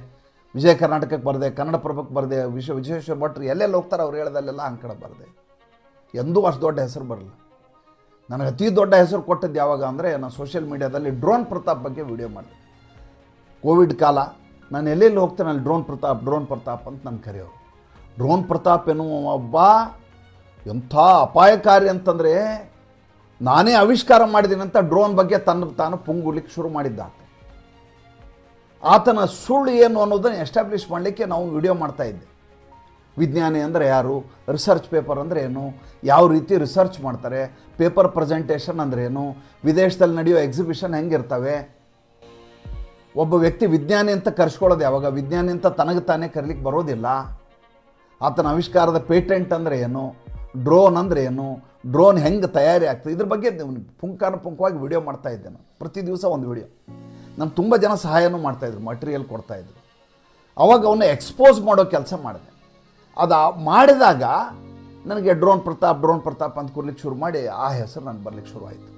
ವಿಜಯ ಕರ್ನಾಟಕಕ್ಕೆ ಬರದೆ, ಕನ್ನಡ ಪ್ರಭಕ್ಕೆ ಬರದೆ. ವಿಶ್ವ, ವಿಶ್ವೇಶ್ವರ ಭಟ್ರು ಎಲ್ಲೆಲ್ಲಿ ಹೋಗ್ತಾರೆ ಅವ್ರು ಹೇಳ್ದಲ್ಲೆಲ್ಲ ಅಂಕಣ ಬರದೆ. ಎಂದೂ ಅಷ್ಟು ದೊಡ್ಡ ಹೆಸರು ಬರಲ್ಲ ನನಗೆ ಅತಿ ದೊಡ್ಡ ಹೆಸರು ಕೊಟ್ಟದ್ದು ಯಾವಾಗ ಅಂದರೆ ನಾನು ಸೋಷಿಯಲ್ ಮೀಡಿಯಾದಲ್ಲಿ ಡ್ರೋನ್ ಪ್ರತಾಪ್ ಬಗ್ಗೆ ವಿಡಿಯೋ ಮಾಡಿದೆ. ಕೋವಿಡ್ ಕಾಲ, ನಾನು ಎಲ್ಲೆಲ್ಲಿ ಹೋಗ್ತೇನೆ ಅಲ್ಲಿ ಡ್ರೋನ್ ಪ್ರತಾಪ್ ಡ್ರೋನ್ ಪ್ರತಾಪ್ ಅಂತ ನಾನು ಕರೆಯೋರು. ಡ್ರೋನ್ ಪ್ರತಾಪ್ ಎನ್ನುವ ಒಬ್ಬ ಎಂಥ ಅಪಾಯಕಾರಿ ಅಂತಂದರೆ ನಾನೇ ಆವಿಷ್ಕಾರ ಮಾಡಿದ್ದೀನಿ ಅಂತ ಡ್ರೋನ್ ಬಗ್ಗೆ ತನ್ನ ತಾನು ಪುಂಗುಲಿಕ್ಕೆ ಶುರು ಮಾಡಿದ್ದ ಆತ ಆತನ ಸುಳ್ಳು ಏನು ಅನ್ನೋದನ್ನು ಎಸ್ಟಾಬ್ಲಿಷ್ ಮಾಡಲಿಕ್ಕೆ ನಾವು ವಿಡಿಯೋ ಮಾಡ್ತಾ ಇದ್ದೆ. ವಿಜ್ಞಾನಿ ಅಂದರೆ ಯಾರು? ರಿಸರ್ಚ್ ಪೇಪರ್ ಅಂದರೆ ಏನು? ಯಾವ ರೀತಿ ರಿಸರ್ಚ್ ಮಾಡ್ತಾರೆ? ಪೇಪರ್ ಪ್ರೆಸೆಂಟೇಷನ್ ಅಂದರೆ ಏನು? ವಿದೇಶದಲ್ಲಿ ನಡೆಯೋ ಎಕ್ಸಿಬಿಷನ್ ಹೆಂಗಿರ್ತವೆ? ಒಬ್ಬ ವ್ಯಕ್ತಿ ವಿಜ್ಞಾನಿ ಅಂತ ಕರೆಸ್ಕೊಳ್ಳೋದು ಯಾವಾಗ? ವಿಜ್ಞಾನಿ ಅಂತ ತನಗೆ ತಾನೇ ಕರೀಲಿಕ್ಕೆ ಬರೋದಿಲ್ಲ? ಆತನ ಆವಿಷ್ಕಾರದ ಪೇಟೆಂಟ್ ಅಂದರೆ ಏನು? ಡ್ರೋನ್ ಅಂದರೆ ಏನು? ಡ್ರೋನ್ ಹೆಂಗೆ ತಯಾರಿ ಆಗ್ತದೆ? ಇದ್ರ ಬಗ್ಗೆ ಪುಂಕಾನ ಪುಂಕವಾಗಿ ವಿಡಿಯೋ ಮಾಡ್ತಾ ಇದ್ದೆ ನಾನು ಪ್ರತಿ ದಿವಸ ಒಂದು ವಿಡಿಯೋ ನಾನು ತುಂಬ ಜನ ಸಹಾಯನೂ ಮಾಡ್ತಾಯಿದ್ರು ಮಟೀರಿಯಲ್ ಕೊಡ್ತಾಯಿದ್ರು ಅವಾಗ ಅವನ್ನ ಎಕ್ಸ್ಪೋಸ್ ಮಾಡೋ ಕೆಲಸ ಮಾಡಿದೆ. ಅದು ಮಾಡಿದಾಗ ನನಗೆ ಡ್ರೋನ್ ಪ್ರತಾಪ್ ಡ್ರೋನ್ ಪ್ರತಾಪ್ ಅಂತ ಕೂರ್ಲಿಕ್ಕೆ ಶುರು ಮಾಡಿ ಆ ಹೆಸರು ನಾನು ಬರಲಿಕ್ಕೆ ಶುರು ಆಯಿತು.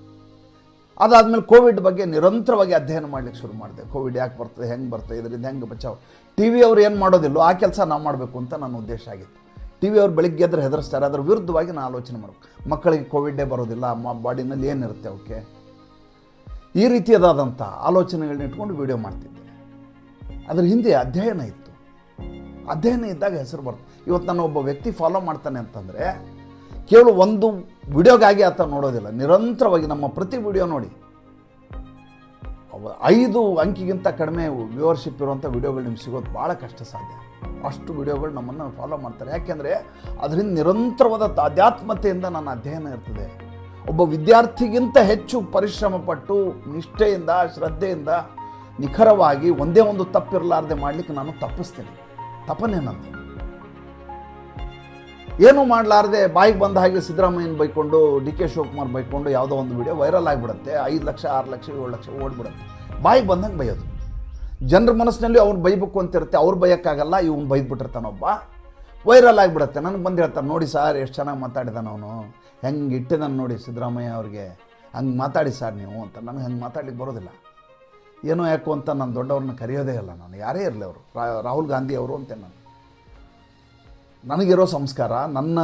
ಅದಾದಮೇಲೆ ಕೋವಿಡ್ ಬಗ್ಗೆ ನಿರಂತರವಾಗಿ ಅಧ್ಯಯನ ಮಾಡ್ಲಿಕ್ಕೆ ಶುರು ಮಾಡಿದೆ. ಕೋವಿಡ್ ಯಾಕೆ ಬರ್ತದೆ, ಹೆಂಗೆ ಬರ್ತದೆ, ಇದರಿಂದ ಹೆಂಗೆ ಬಚಾವ್? ಟಿ ವಿ ಅವ್ರು ಏನು ಮಾಡೋದಿಲ್ಲೋ ಆ ಕೆಲಸ ನಾವು ಮಾಡಬೇಕು ಅಂತ ನನ್ನ ಉದ್ದೇಶ ಆಗಿತ್ತು. ಟಿ ವಿ ಅವ್ರು ಬೆಳಿಗ್ಗೆ ಎದ್ರೆ ಹೆದರ್ಸ್ತಾರೆ. ಅದ್ರ ವಿರುದ್ಧವಾಗಿ ನಾನು ಆಲೋಚನೆ ಮಾಡಬೇಕು. ಮಕ್ಕಳಿಗೆ ಕೋವಿಡ್ಡೇ ಬರೋದಿಲ್ಲ, ಮ, ಬಾಡಿನಲ್ಲಿ ಏನಿರುತ್ತೆ ಅವಕ್ಕೆ? ಈ ರೀತಿಯದಾದಂಥ ಆಲೋಚನೆಗಳನ್ನ ಇಟ್ಕೊಂಡು ವಿಡಿಯೋ ಮಾಡ್ತಿದ್ದೆ. ಅದ್ರ ಹಿಂದೆ ಅಧ್ಯಯನ ಇತ್ತು. ಅಧ್ಯಯನ ಇದ್ದಾಗ ಹೆಸರು ಬರ್ತದೆ ಇವತ್ತು ನಾನು ಒಬ್ಬ ವ್ಯಕ್ತಿ ಫಾಲೋ ಮಾಡ್ತಾನೆ ಅಂತಂದರೆ, ಕೇವಲ ಒಂದು ವಿಡಿಯೋಗಾಗಿ ಆತ ನೋಡೋದಿಲ್ಲ. ನಿರಂತರವಾಗಿ ನಮ್ಮ ಪ್ರತಿ ವಿಡಿಯೋ ನೋಡಿ. ಐದು ಅಂಕಿಗಿಂತ ಕಡಿಮೆ ವ್ಯೂವರ್ಶಿಪ್ ಇರುವಂಥ ವಿಡಿಯೋಗಳು ನಿಮ್ಗೆ ಸಿಗೋದು ಭಾಳ ಕಷ್ಟ ಸಾಧ್ಯ. ಅಷ್ಟು ವಿಡಿಯೋಗಳು ನಮ್ಮನ್ನು ಫಾಲೋ ಮಾಡ್ತಾರೆ. ಯಾಕೆಂದರೆ ಅದರಿಂದ ನಿರಂತರವಾದ ಆಧ್ಯಾತ್ಮತೆಯಿಂದ ನನ್ನ ಅಧ್ಯಯನ ಇರ್ತದೆ. ಒಬ್ಬ ವಿದ್ಯಾರ್ಥಿಗಿಂತ ಹೆಚ್ಚು ಪರಿಶ್ರಮ ಪಟ್ಟು, ನಿಷ್ಠೆಯಿಂದ, ಶ್ರದ್ಧೆಯಿಂದ ನಿಖರವಾಗಿ ಒಂದೇ ಒಂದು ತಪ್ಪಿರಲಾರ್ದೆ ಮಾಡಲಿಕ್ಕೆ ನಾನು ತಪ್ಪಿಸ್ತೀನಿ. ತಪ್ಪನೇನಂತ ಏನು ಮಾಡಲಾರ್ದೆ ಬಾಯಿಗೆ ಬಂದ ಹಾಗೆ ಸಿದ್ದರಾಮಯ್ಯನ ಬೈಕೊಂಡು ಡಿ ಕೆ ಶಿವಕುಮಾರ್ ಬೈಕೊಂಡು ಯಾವುದೋ ಒಂದು ವಿಡಿಯೋ ವೈರಲ್ ಆಗಿಬಿಡುತ್ತೆ. ಐದು ಲಕ್ಷ, ಆರು ಲಕ್ಷ, ಏಳು ಲಕ್ಷ ಓಡ್ಬಿಡುತ್ತೆ. ಬಾಯಿಗೆ ಬಂದಂಗೆ ಬೈಯೋದು. ಜನರ ಮನಸ್ಸಿನಲ್ಲಿ ಅವ್ನು ಬೈಬೇಕು ಅಂತಿರುತ್ತೆ ಅವ್ರು ಬೈಯೋಕ್ಕಾಗಲ್ಲ, ಇವ್ನು ಬೈದ್ಬಿಟ್ಟಿರ್ತಾನೊಬ್ಬ ವೈರಲ್ ಆಗಿಬಿಡುತ್ತೆ, ನನಗೆ ಬಂದು ಹೇಳ್ತಾನೆ ನೋಡಿ ಸರ್ ಎಷ್ಟು ಚೆನ್ನಾಗಿ ಮಾತಾಡಿದಾನ ಅವನು. ಹೆಂಗೆ ಇಟ್ಟಿದ್ದಾನೆ ನೋಡಿ ಸಿದ್ದರಾಮಯ್ಯ ಅವ್ರಿಗೆ. ಹಂಗೆ ಮಾತಾಡಿ ಸರ್ ನೀವು ಅಂತ. ನನಗೆ ಹಂಗೆ ಮಾತಾಡ್ಲಿಕ್ಕೆ ಬರೋದಿಲ್ಲ. ಏನೋ ಯಾಕೋ ಅಂತ ನಾನು ದೊಡ್ಡವ್ರನ್ನ ಕರೆಯೋದೇ ಇಲ್ಲ ನಾನು. ಯಾರೇ ಇರಲಿ ಅವರು. ರಾಹುಲ್ ಗಾಂಧಿ ಅವರು ಅಂತೆ ನಾನು. ನನಗಿರೋ ಸಂಸ್ಕಾರ, ನನ್ನ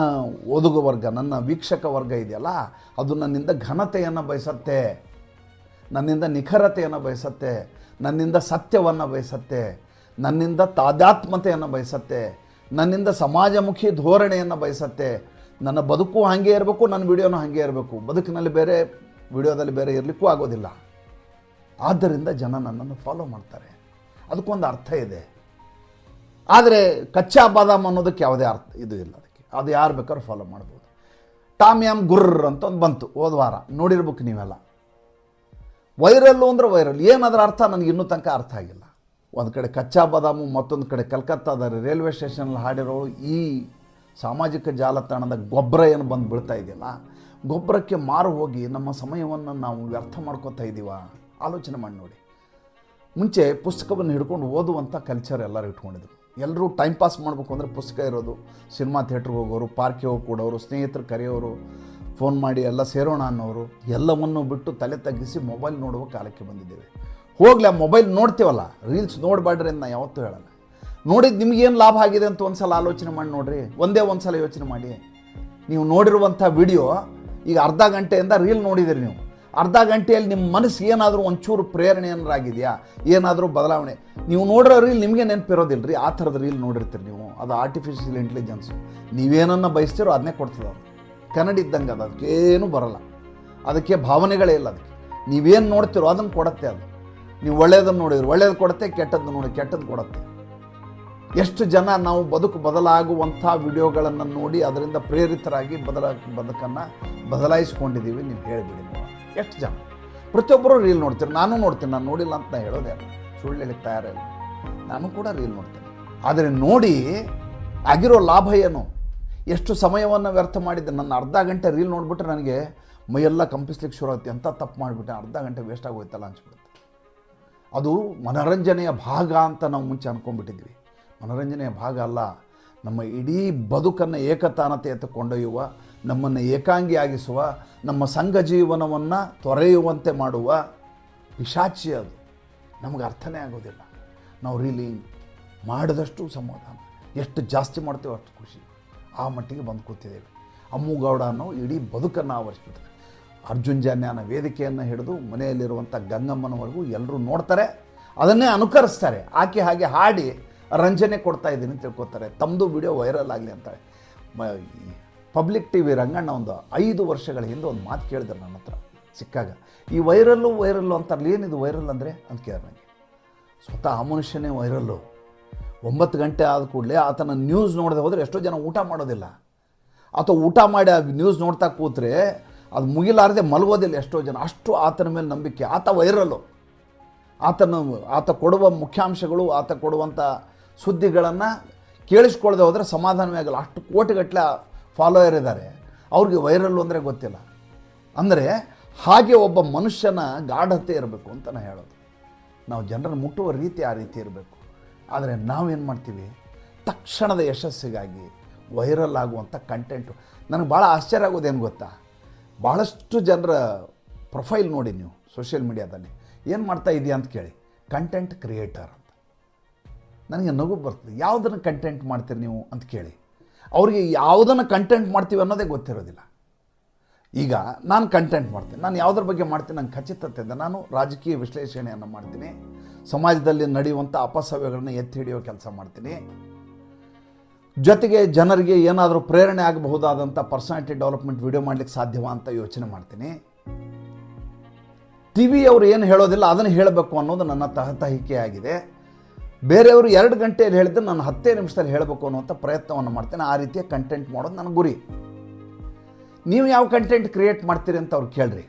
ಓದುಗ ವರ್ಗ, ನನ್ನ ವೀಕ್ಷಕ ವರ್ಗ ಇದೆಯಲ್ಲ, ಅದು ನನ್ನಿಂದ ಘನತೆಯನ್ನು ಬಯಸತ್ತೆ. ನನ್ನಿಂದ ನಿಖರತೆಯನ್ನು ಬಯಸತ್ತೆ, ನನ್ನಿಂದ ಸತ್ಯವನ್ನು ಬಯಸತ್ತೆ, ನನ್ನಿಂದ ತಾದಾತ್ಮತೆಯನ್ನು ಬಯಸತ್ತೆ, ನನ್ನಿಂದ ಸಮಾಜಮುಖಿ ಧೋರಣೆಯನ್ನು ಬಯಸತ್ತೆ. ನನ್ನ ಬದುಕು ಹಾಗೆ ಇರಬೇಕು, ನನ್ನ ವಿಡಿಯೋನೂ ಹಾಗೆ ಇರಬೇಕು. ಬದುಕಿನಲ್ಲಿ ಬೇರೆ, ವಿಡಿಯೋದಲ್ಲಿ ಬೇರೆ ಇರಲಿಕ್ಕೂ ಆಗೋದಿಲ್ಲ. ಆದ್ದರಿಂದ ಜನ ನನ್ನನ್ನು ಫಾಲೋ ಮಾಡ್ತಾರೆ. ಅದಕ್ಕೊಂದು ಅರ್ಥ ಇದೆ. ಆದರೆ ಕಚ್ಚಾ ಬಾದಾಮ್ ಅನ್ನೋದಕ್ಕೆ ಯಾವುದೇ ಅರ್ಥ, ಇದು ಇಲ್ಲ ಅದಕ್ಕೆ. ಅದು ಯಾರು ಬೇಕಾದ್ರೂ ಫಾಲೋ ಮಾಡ್ಬೋದು. ಟಾಮ್ ಯಾಮ್ ಗುರ್ರ್ ಅಂತ ಒಂದು ಬಂತು, ಹೋದ ವಾರ. ನೋಡಿರ್ಬೇಕು ನೀವೆಲ್ಲ. ವೈರಲ್ಲು ಅಂದ್ರೆ ವೈರಲ್ ಏನದರ ಅರ್ಥ? ನನಗೆ ಇನ್ನೂ ತನಕ ಅರ್ಥ ಆಗಿಲ್ಲ. ಒಂದು ಕಡೆ ಕಚ್ಚಾ ಬಾದಾಮು, ಮತ್ತೊಂದು ಕಡೆ ಕಲ್ಕತ್ತಾದ ರೈಲ್ವೆ ಸ್ಟೇಷನಲ್ಲಿ ಹಾಡಿರೋ ಈ ಸಾಮಾಜಿಕ ಜಾಲತಾಣದ ಗೊಬ್ಬರ ಏನು ಬಂದು ಬೀಳ್ತಾ ಇದೆಯಲ್ಲ, ಗೊಬ್ಬರಕ್ಕೆ ಮಾರು ಹೋಗಿ ನಮ್ಮ ಸಮಯವನ್ನು ನಾವು ವ್ಯರ್ಥ ಮಾಡ್ಕೋತಾ ಇದ್ದೀವ ಆಲೋಚನೆ ಮಾಡಿ ನೋಡಿ. ಮುಂಚೆ ಪುಸ್ತಕವನ್ನು ಹಿಡ್ಕೊಂಡು ಓದುವಂಥ ಕಲ್ಚರ್ ಎಲ್ಲರೂ ಇಟ್ಕೊಂಡಿದ್ರು. ಎಲ್ಲರೂ ಟೈಮ್ ಪಾಸ್ ಮಾಡಬೇಕು ಅಂದರೆ ಪುಸ್ತಕ ಇರೋದು. ಸಿನಿಮಾ ಥಿಯೇಟ್ರಿಗೆ ಹೋಗೋರು ಪಾರ್ಕಿಗೆ ಹೋಗಿ ಕೊಡೋರು ಸ್ನೇಹಿತರು ಕರೆಯೋರು ಫೋನ್ ಮಾಡಿ ಎಲ್ಲ ಸೇರೋಣ ಅನ್ನೋರು ಎಲ್ಲವನ್ನು ಬಿಟ್ಟು ತಲೆ ತಗ್ಗಿಸಿ ಮೊಬೈಲ್ ನೋಡುವ ಕಾಲಕ್ಕೆ ಬಂದಿದ್ದೇವೆ. ಹೋಗ್ಲಿ ಮೊಬೈಲ್ ನೋಡ್ತೀವಲ್ಲ, ರೀಲ್ಸ್ ನೋಡಬೇಡ್ರಿ ಅಂತ ನಾ ಯಾವತ್ತೂ ಹೇಳಲ್ಲ. ನೋಡಿದ್ದು ನಿಮಗೇನು ಲಾಭ ಆಗಿದೆ ಅಂತ ಒಂದು ಸಲ ಆಲೋಚನೆ ಮಾಡಿ ನೋಡ್ರಿ, ಒಂದೇ ಒಂದು ಸಲ ಯೋಚನೆ ಮಾಡಿ. ನೀವು ನೋಡಿರುವಂಥ ವಿಡಿಯೋ, ಈಗ ಅರ್ಧ ಗಂಟೆಯಿಂದ ರೀಲ್ ನೋಡಿದಿರಿ ನೀವು. ಅರ್ಧ ಗಂಟೆಯಲ್ಲಿ ನಿಮ್ಮ ಮನಸ್ಸು ಏನಾದರೂ ಒಂಚೂರು ಪ್ರೇರಣೆ ಏನಾರಾಗಿದೆಯಾ ಏನಾದರೂ ಬದಲಾವಣೆ? ನೀವು ನೋಡಿರೋ ರೀಲ್ ನಿಮಗೆ ನೆನಪಿರೋದಿಲ್ಲ ರೀ ಆ ಥರದ ರೀಲ್ ನೋಡಿರ್ತೀರಿ ನೀವು. ಅದು ಆರ್ಟಿಫಿಷಿಯಲ್ ಇಂಟೆಲಿಜೆನ್ಸು ನೀವೇನನ್ನು ಬಯಸ್ತೀರೋ ಅದನ್ನೇ ಕೊಡ್ತದೆ ಕನ್ನಡ ಇದ್ದಂಗೆ ಅದು ಅದಕ್ಕೇನು ಬರಲ್ಲ. ಅದಕ್ಕೆ ಭಾವನೆಗಳೇ ಇಲ್ಲ ಅದಕ್ಕೆ. ನೀವೇನು ನೋಡ್ತೀರೋ ಅದನ್ನು ಕೊಡುತ್ತೆ ಅದು. ನೀವು ಒಳ್ಳೆಯದನ್ನು ನೋಡಿದ್ರೆ ಒಳ್ಳೇದು ಕೊಡುತ್ತೆ ಕೆಟ್ಟದ್ದು ನೋಡಿ ಕೆಟ್ಟದ್ದು ಕೊಡುತ್ತೆ. ಎಷ್ಟು ಜನ ನಾವು ಬದುಕು ಬದಲಾಗುವಂಥ ವಿಡಿಯೋಗಳನ್ನು ನೋಡಿ ಅದರಿಂದ ಪ್ರೇರಿತರಾಗಿ ಬದಲ, ಬದುಕನ್ನು ಬದಲಾಯಿಸ್ಕೊಂಡಿದ್ದೀವಿ ನೀವು ಹೇಳಿಬಿಡಿ ಎಷ್ಟು ಜನ? ಪ್ರತಿಯೊಬ್ಬರು ರೀಲ್ ನೋಡ್ತೀರಿ, ನಾನು ನೋಡ್ತೀನಿ, ನಾನು ನೋಡಿಲ್ಲ ಅಂತ ನಾನು ಹೇಳೋದೇ ಸುಳ್ಳು ಹೇಳಿ ತಯಾರಿಲ್ಲ ನಾನು ಕೂಡ ರೀಲ್ ನೋಡ್ತೀನಿ. ಆದರೆ ನೋಡಿ, ಆಗಿರೋ ಲಾಭ ಏನು? ಎಷ್ಟು ಸಮಯವನ್ನು ವ್ಯರ್ಥ ಮಾಡಿದ್ದೆ. ನನ್ನ ಅರ್ಧ ಗಂಟೆ ರೀಲ್ ನೋಡಿಬಿಟ್ರೆ ನನಗೆ ಮೈಯೆಲ್ಲ ಕಂಪಿಸ್ಲಿಕ್ಕೆ ಶುರು ಆಗುತ್ತೆ. ಅಂತ ತಪ್ಪು ಮಾಡಿಬಿಟ್ಟೆ. ಅರ್ಧ ಗಂಟೆ ವೇಸ್ಟ್ ಆಗೋಯ್ತಲ್ಲ ಅನ್ಸ್ಬಿಡುತ್ತೆ. ಅದು ಮನೋರಂಜನೆಯ ಭಾಗ ಅಂತ ನಾವು ಮುಂಚೆ ಅಂದ್ಕೊಂಡ್ಬಿಟ್ಟಿದ್ವಿ ಮನೋರಂಜನೆಯ ಭಾಗ ಅಲ್ಲ. ನಮ್ಮ ಇಡೀ ಬದುಕನ್ನು ಏಕತಾನತೆ ಅಂತ ಕೊಂಡೊಯ್ಯುವ, ನಮ್ಮನ್ನು ಏಕಾಂಗಿಯಾಗಿಸುವ, ನಮ್ಮ ಸಂಘ ಜೀವನವನ್ನು ತೊರೆಯುವಂತೆ ಮಾಡುವ ಪಿಶಾಚಿ ಅದು. ನಮಗೆ ಅರ್ಥನೇ ಆಗೋದಿಲ್ಲ. ನಾವು ರೀಲಿ ಮಾಡಿದಷ್ಟು ಸಮಾಧಾನ. ಎಷ್ಟು ಜಾಸ್ತಿ ಮಾಡ್ತೇವೆ ಅಷ್ಟು ಖುಷಿ. ಆ ಮಟ್ಟಿಗೆ ಬಂದು ಕೂತಿದ್ದೇವೆ. ಅಮ್ಮುಗೌಡ ಅನ್ನೋ ಇಡೀ ಬದುಕನ್ನು ಆವರಿಸ್ಬಿಟ್ಟಿದೆ ಅರ್ಜುನ್ ಜನ್ಯಾನ ವೇದಿಕೆಯನ್ನು ಹಿಡಿದು ಮನೆಯಲ್ಲಿರುವಂಥ ಗಂಗಮ್ಮನವರೆಗೂ ಎಲ್ಲರೂ ನೋಡ್ತಾರೆ, ಅದನ್ನೇ ಅನುಕರಿಸ್ತಾರೆ. ಆಕೆ ಹಾಗೆ ಹಾಡಿ ರಂಜನೆ ಕೊಡ್ತಾ ಇದ್ದೀನಿ ಅಂತ ತಿಳ್ಕೊತಾರೆ. ತಮ್ಮದು ವಿಡಿಯೋ ವೈರಲ್ ಆಗಲಿ ಅಂತಾಳೆ. ಪಬ್ಲಿಕ್ ಟಿ ವಿ ರಂಗಣ್ಣ ಒಂದು ಐದು ವರ್ಷಗಳ ಹಿಂದೆ ಒಂದು ಮಾತು ಕೇಳಿದ್ರು ನನ್ನ ಹತ್ರ. ಸಿಕ್ಕಾಗ, ಈ ವೈರಲ್ಲು ವೈರಲ್ಲು ಅಂತಾರಲ್ಲ, ಏನಿದು ವೈರಲ್ ಅಂದರೆ? ಅಂತ ಕೇಳಿದ್ರು ನನಗೆ. ಸ್ವತಃ ಆ ಮನುಷ್ಯನೇ ವೈರಲ್ಲು. ಒಂಬತ್ತು ಗಂಟೆ ಆದ ಕೂಡಲೇ ಆತನ ನ್ಯೂಸ್ ನೋಡದೆ ಹೋದರೆ ಎಷ್ಟೋ ಜನ ಊಟ ಮಾಡೋದಿಲ್ಲ. ಅಥವಾ ಊಟ ಮಾಡಿ ಆ ನ್ಯೂಸ್ ನೋಡ್ತಾ ಕೂತ್ರೆ ಅದು ಮುಗಿಲಾರದೆ ಮಲಗೋದಿಲ್ಲ ಎಷ್ಟೋ ಜನ. ಅಷ್ಟು ಆತನ ಮೇಲೆ ನಂಬಿಕೆ. ಆತ ವೈರಲ್ಲು ಆತನ, ಆತ ಕೊಡುವ ಮುಖ್ಯಾಂಶಗಳು, ಆತ ಕೊಡುವಂಥ ಸುದ್ದಿಗಳನ್ನು ಕೇಳಿಸ್ಕೊಳ್ಳದೆ ಹೋದರೆ ಸಮಾಧಾನವೇ ಆಗಲ್ಲ. ಅಷ್ಟು ಕೋಟಿಗಟ್ಟಲೆ ಫಾಲೋಯರ್ ಇದ್ದಾರೆ ಅವ್ರಿಗೆ ವೈರಲ್ಲು ಅಂದರೆ ಗೊತ್ತಿಲ್ಲ. ಅಂದರೆ ಹಾಗೆ ಒಬ್ಬ ಮನುಷ್ಯನ ಗಾಢತೆ ಇರಬೇಕು ಅಂತ ನಾನು ಹೇಳೋದು. ನಾವು ಜನರನ್ನು ಮುಟ್ಟುವ ರೀತಿ ಆ ರೀತಿ ಇರಬೇಕು. ಆದರೆ ನಾವೇನು ಮಾಡ್ತೀವಿ? ತಕ್ಷಣದ ಯಶಸ್ಸಿಗಾಗಿ ವೈರಲ್ ಆಗುವಂಥ ಕಂಟೆಂಟು ನನಗೆ ಭಾಳ ಆಶ್ಚರ್ಯ ಆಗೋದೇನು ಗೊತ್ತಾ? ಭಾಳಷ್ಟು ಜನರ ಪ್ರೊಫೈಲ್ ನೋಡಿ ನೀವು ಸೋಷಿಯಲ್ ಮೀಡಿಯಾದಲ್ಲಿ ಏನು ಮಾಡ್ತಾ ಇದೆಯಾ ಅಂತ ಕೇಳಿ. ಕಂಟೆಂಟ್ ಕ್ರಿಯೇಟರ್ ಅಂತ. ನನಗೆ ನಗು ಬರ್ತದೆ. ಯಾವುದನ್ನು ಕಂಟೆಂಟ್ ಮಾಡ್ತೀರಿ ನೀವು ಅಂತ ಕೇಳಿ. ಅವ್ರಿಗೆ ಯಾವುದನ್ನು ಕಂಟೆಂಟ್ ಮಾಡ್ತೀವಿ ಅನ್ನೋದೇ ಗೊತ್ತಿರೋದಿಲ್ಲ. ಈಗ ನಾನು ಕಂಟೆಂಟ್ ಮಾಡ್ತೀನಿ. ನಾನು ಯಾವುದ್ರ ಬಗ್ಗೆ ಮಾಡ್ತೀನಿ? ನಂಗೆ ಖಚಿತತೆ ಇದೆ. ನಾನು ರಾಜಕೀಯ ವಿಶ್ಲೇಷಣೆಯನ್ನು ಮಾಡ್ತೀನಿ. ಸಮಾಜದಲ್ಲಿ ನಡೆಯುವಂಥ ಅಪಸವ್ಯಗಳನ್ನ ಎತ್ತಿ ಹಿಡಿಯೋ ಕೆಲಸ ಮಾಡ್ತೀನಿ. ಜೊತೆಗೆ ಜನರಿಗೆ ಏನಾದರೂ ಪ್ರೇರಣೆ ಆಗಬಹುದಾದಂಥ ಪರ್ಸನಾಲಿಟಿ ಡೆವಲಪ್ಮೆಂಟ್ ವಿಡಿಯೋ ಮಾಡಲಿಕ್ಕೆ ಸಾಧ್ಯವಾ ಅಂತ ಯೋಚನೆ ಮಾಡ್ತೀನಿ. ಟಿ ವಿಯವರು ಏನು ಹೇಳೋದಿಲ್ಲ, ಅದನ್ನು ಹೇಳಬೇಕು ಅನ್ನೋದು ನನ್ನ ತಹತಹಿಕೆ ಆಗಿದೆ ಬೇರೆಯವರು ಎರಡು ಗಂಟೆಯಲ್ಲಿ ಹೇಳಿದ್ರೆ ನಾನು ಹತ್ತೇ ನಿಮಿಷದಲ್ಲಿ ಹೇಳಬೇಕು ಅನ್ನುವಂಥ ಪ್ರಯತ್ನವನ್ನು ಮಾಡ್ತೇನೆ. ಆ ರೀತಿಯ ಕಂಟೆಂಟ್ ಮಾಡೋದು ನನ್ನ ಗುರಿ. ನೀವು ಯಾವ ಕಂಟೆಂಟ್ ಕ್ರಿಯೇಟ್ ಮಾಡ್ತೀರಿ ಅಂತ ಅವ್ರು ಕೇಳ್ರಿ.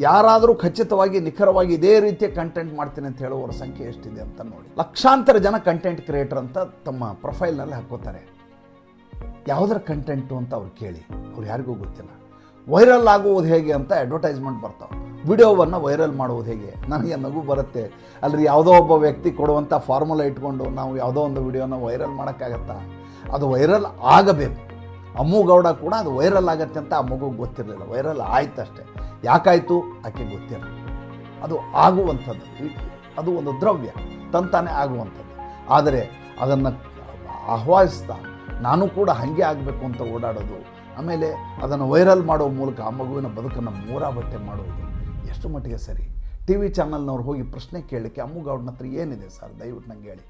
ಯಾರಾದರೂ ಖಚಿತವಾಗಿ, ನಿಖರವಾಗಿ ಇದೇ ರೀತಿಯ ಕಂಟೆಂಟ್ ಮಾಡ್ತೀನಿ ಅಂತ ಹೇಳುವವರ ಸಂಖ್ಯೆ ಎಷ್ಟಿದೆ ಅಂತ ನೋಡಿ. ಲಕ್ಷಾಂತರ ಜನ ಕಂಟೆಂಟ್ ಕ್ರಿಯೇಟರ್ ಅಂತ ತಮ್ಮ ಪ್ರೊಫೈಲ್ನಲ್ಲಿ ಹಾಕೋತಾರೆ. ಯಾವುದರ ಕಂಟೆಂಟು ಅಂತ ಅವ್ರು ಕೇಳಿ, ಅವ್ರು ಯಾರಿಗೂ ಗೊತ್ತಿಲ್ಲ. ವೈರಲ್ ಆಗುವುದು ಹೇಗೆ ಅಂತ ಅಡ್ವರ್ಟೈಸ್ಮೆಂಟ್ ಬರ್ತಾವೆ. ವಿಡಿಯೋವನ್ನು ವೈರಲ್ ಮಾಡುವುದು ಹೇಗೆ? ನನಗೆ ನಗು ಬರುತ್ತೆ. ಅಲ್ರಿ, ಯಾವುದೋ ಒಬ್ಬ ವ್ಯಕ್ತಿ ಕೊಡುವಂಥ ಫಾರ್ಮುಲಾ ಇಟ್ಕೊಂಡು ನಾವು ಯಾವುದೋ ಒಂದು ವಿಡಿಯೋನ ವೈರಲ್ ಮಾಡೋಕ್ಕಾಗತ್ತಾ? ಅದು ವೈರಲ್ ಆಗಬೇಕು. ಅಮ್ಮು ಗೌಡ ಕೂಡ ಅದು ವೈರಲ್ ಆಗತ್ತೆ ಅಂತ ಆ ಮಗುಗೆ ಗೊತ್ತಿರಲಿಲ್ಲ. ವೈರಲ್ ಆಯ್ತು ಅಷ್ಟೇ. ಯಾಕಾಯಿತು? ಆಕೆ ಗೊತ್ತಿರಲಿಲ್ಲ. ಅದು ಆಗುವಂಥದ್ದು. ಅದು ಒಂದು ದ್ರವ್ಯ. ತಂತಾನೆ ಆಗುವಂಥದ್ದು. ಆದರೆ ಅದನ್ನು ಆಹ್ವಾನಿಸ್ತಾ ನಾನು ಕೂಡ ಹಾಗೆ ಆಗಬೇಕು ಅಂತ ಓಡಾಡೋದು, ಆಮೇಲೆ ಅದನ್ನು ವೈರಲ್ ಮಾಡೋ ಮೂಲಕ ಆ ಮಗುವಿನ ಬದುಕನ್ನು ಮೂರಾ ಬಟ್ಟೆ ಮಾಡುವುದು ಎಷ್ಟು ಮಟ್ಟಿಗೆ ಸರಿ? ಟಿ ವಿ ಚಾನಲ್ನವ್ರು ಹೋಗಿ ಪ್ರಶ್ನೆ ಕೇಳಲಿಕ್ಕೆ ಅಮ್ಮುಗೌಡನ ಹತ್ರ ಏನಿದೆ ಸರ್? ದಯವಿಟ್ಟು ನಂಗೆ ಹೇಳಿ.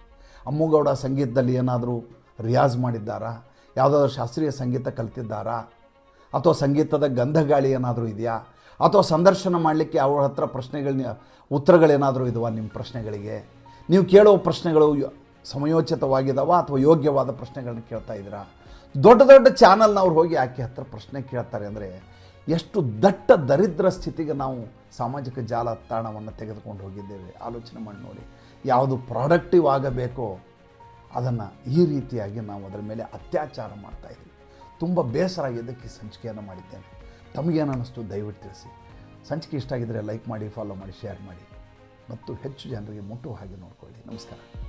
ಅಮ್ಮುಗೌಡ ಸಂಗೀತದಲ್ಲಿ ಏನಾದರೂ ರಿಯಾಜ್ ಮಾಡಿದ್ದಾರಾ? ಯಾವುದಾದ್ರೂ ಶಾಸ್ತ್ರೀಯ ಸಂಗೀತ ಕಲ್ತಿದ್ದಾರಾ? ಅಥವಾ ಸಂಗೀತದ ಗಂಧಗಾಳಿ ಏನಾದರೂ ಇದೆಯಾ? ಅಥವಾ ಸಂದರ್ಶನ ಮಾಡಲಿಕ್ಕೆ ಅವ್ರ ಹತ್ರ ಪ್ರಶ್ನೆಗಳನ್ನ ಉತ್ತರಗಳೇನಾದರೂ ಇದಾವ ನಿಮ್ಮ ಪ್ರಶ್ನೆಗಳಿಗೆ? ನೀವು ಕೇಳುವ ಪ್ರಶ್ನೆಗಳು ಸಮಯೋಚಿತವಾಗಿದ್ದಾವ ಅಥವಾ ಯೋಗ್ಯವಾದ ಪ್ರಶ್ನೆಗಳನ್ನ ಕೇಳ್ತಾ ಇದ್ದೀರಾ? ದೊಡ್ಡ ದೊಡ್ಡ ಚಾನಲ್ನವ್ರು ಹೋಗಿ ಆಕೆ ಹತ್ರ ಪ್ರಶ್ನೆ ಕೇಳ್ತಾರೆ ಅಂದರೆ ಎಷ್ಟು ದಟ್ಟ ದರಿದ್ರ ಸ್ಥಿತಿಗೆ ನಾವು ಸಾಮಾಜಿಕ ಜಾಲತಾಣವನ್ನು ತೆಗೆದುಕೊಂಡು ಹೋಗಿದ್ದೇವೆ. ಆಲೋಚನೆ ಮಾಡಿ ನೋಡಿ. ಯಾವುದು ಪ್ರಾಡಕ್ಟಿವ್ ಆಗಬೇಕೋ ಅದನ್ನು ಈ ರೀತಿಯಾಗಿ ನಾವು ಅದರ ಮೇಲೆ ಅತ್ಯಾಚಾರ ಮಾಡ್ತಾ ಇದ್ದೀವಿ ತುಂಬ ಬೇಸರ ಆಗಿದ್ದಕ್ಕೆ ಸಂಚಿಕೆಯನ್ನು ಮಾಡಿದ್ದೇನೆ. ತಮಗೇನು ಅನ್ನಿಸ್ತು ದಯವಿಟ್ಟು ತಿಳಿಸಿ. ಸಂಚಿಕೆ ಇಷ್ಟ ಆಗಿದ್ದರೆ ಲೈಕ್ ಮಾಡಿ ಫಾಲೋ ಮಾಡಿ ಶೇರ್ ಮಾಡಿ. ಮತ್ತು ಹೆಚ್ಚು ಜನರಿಗೆ ಮುಟ್ಟುವ ಹಾಗೆ ನೋಡ್ಕೊಳ್ಳಿ. ನಮಸ್ಕಾರ.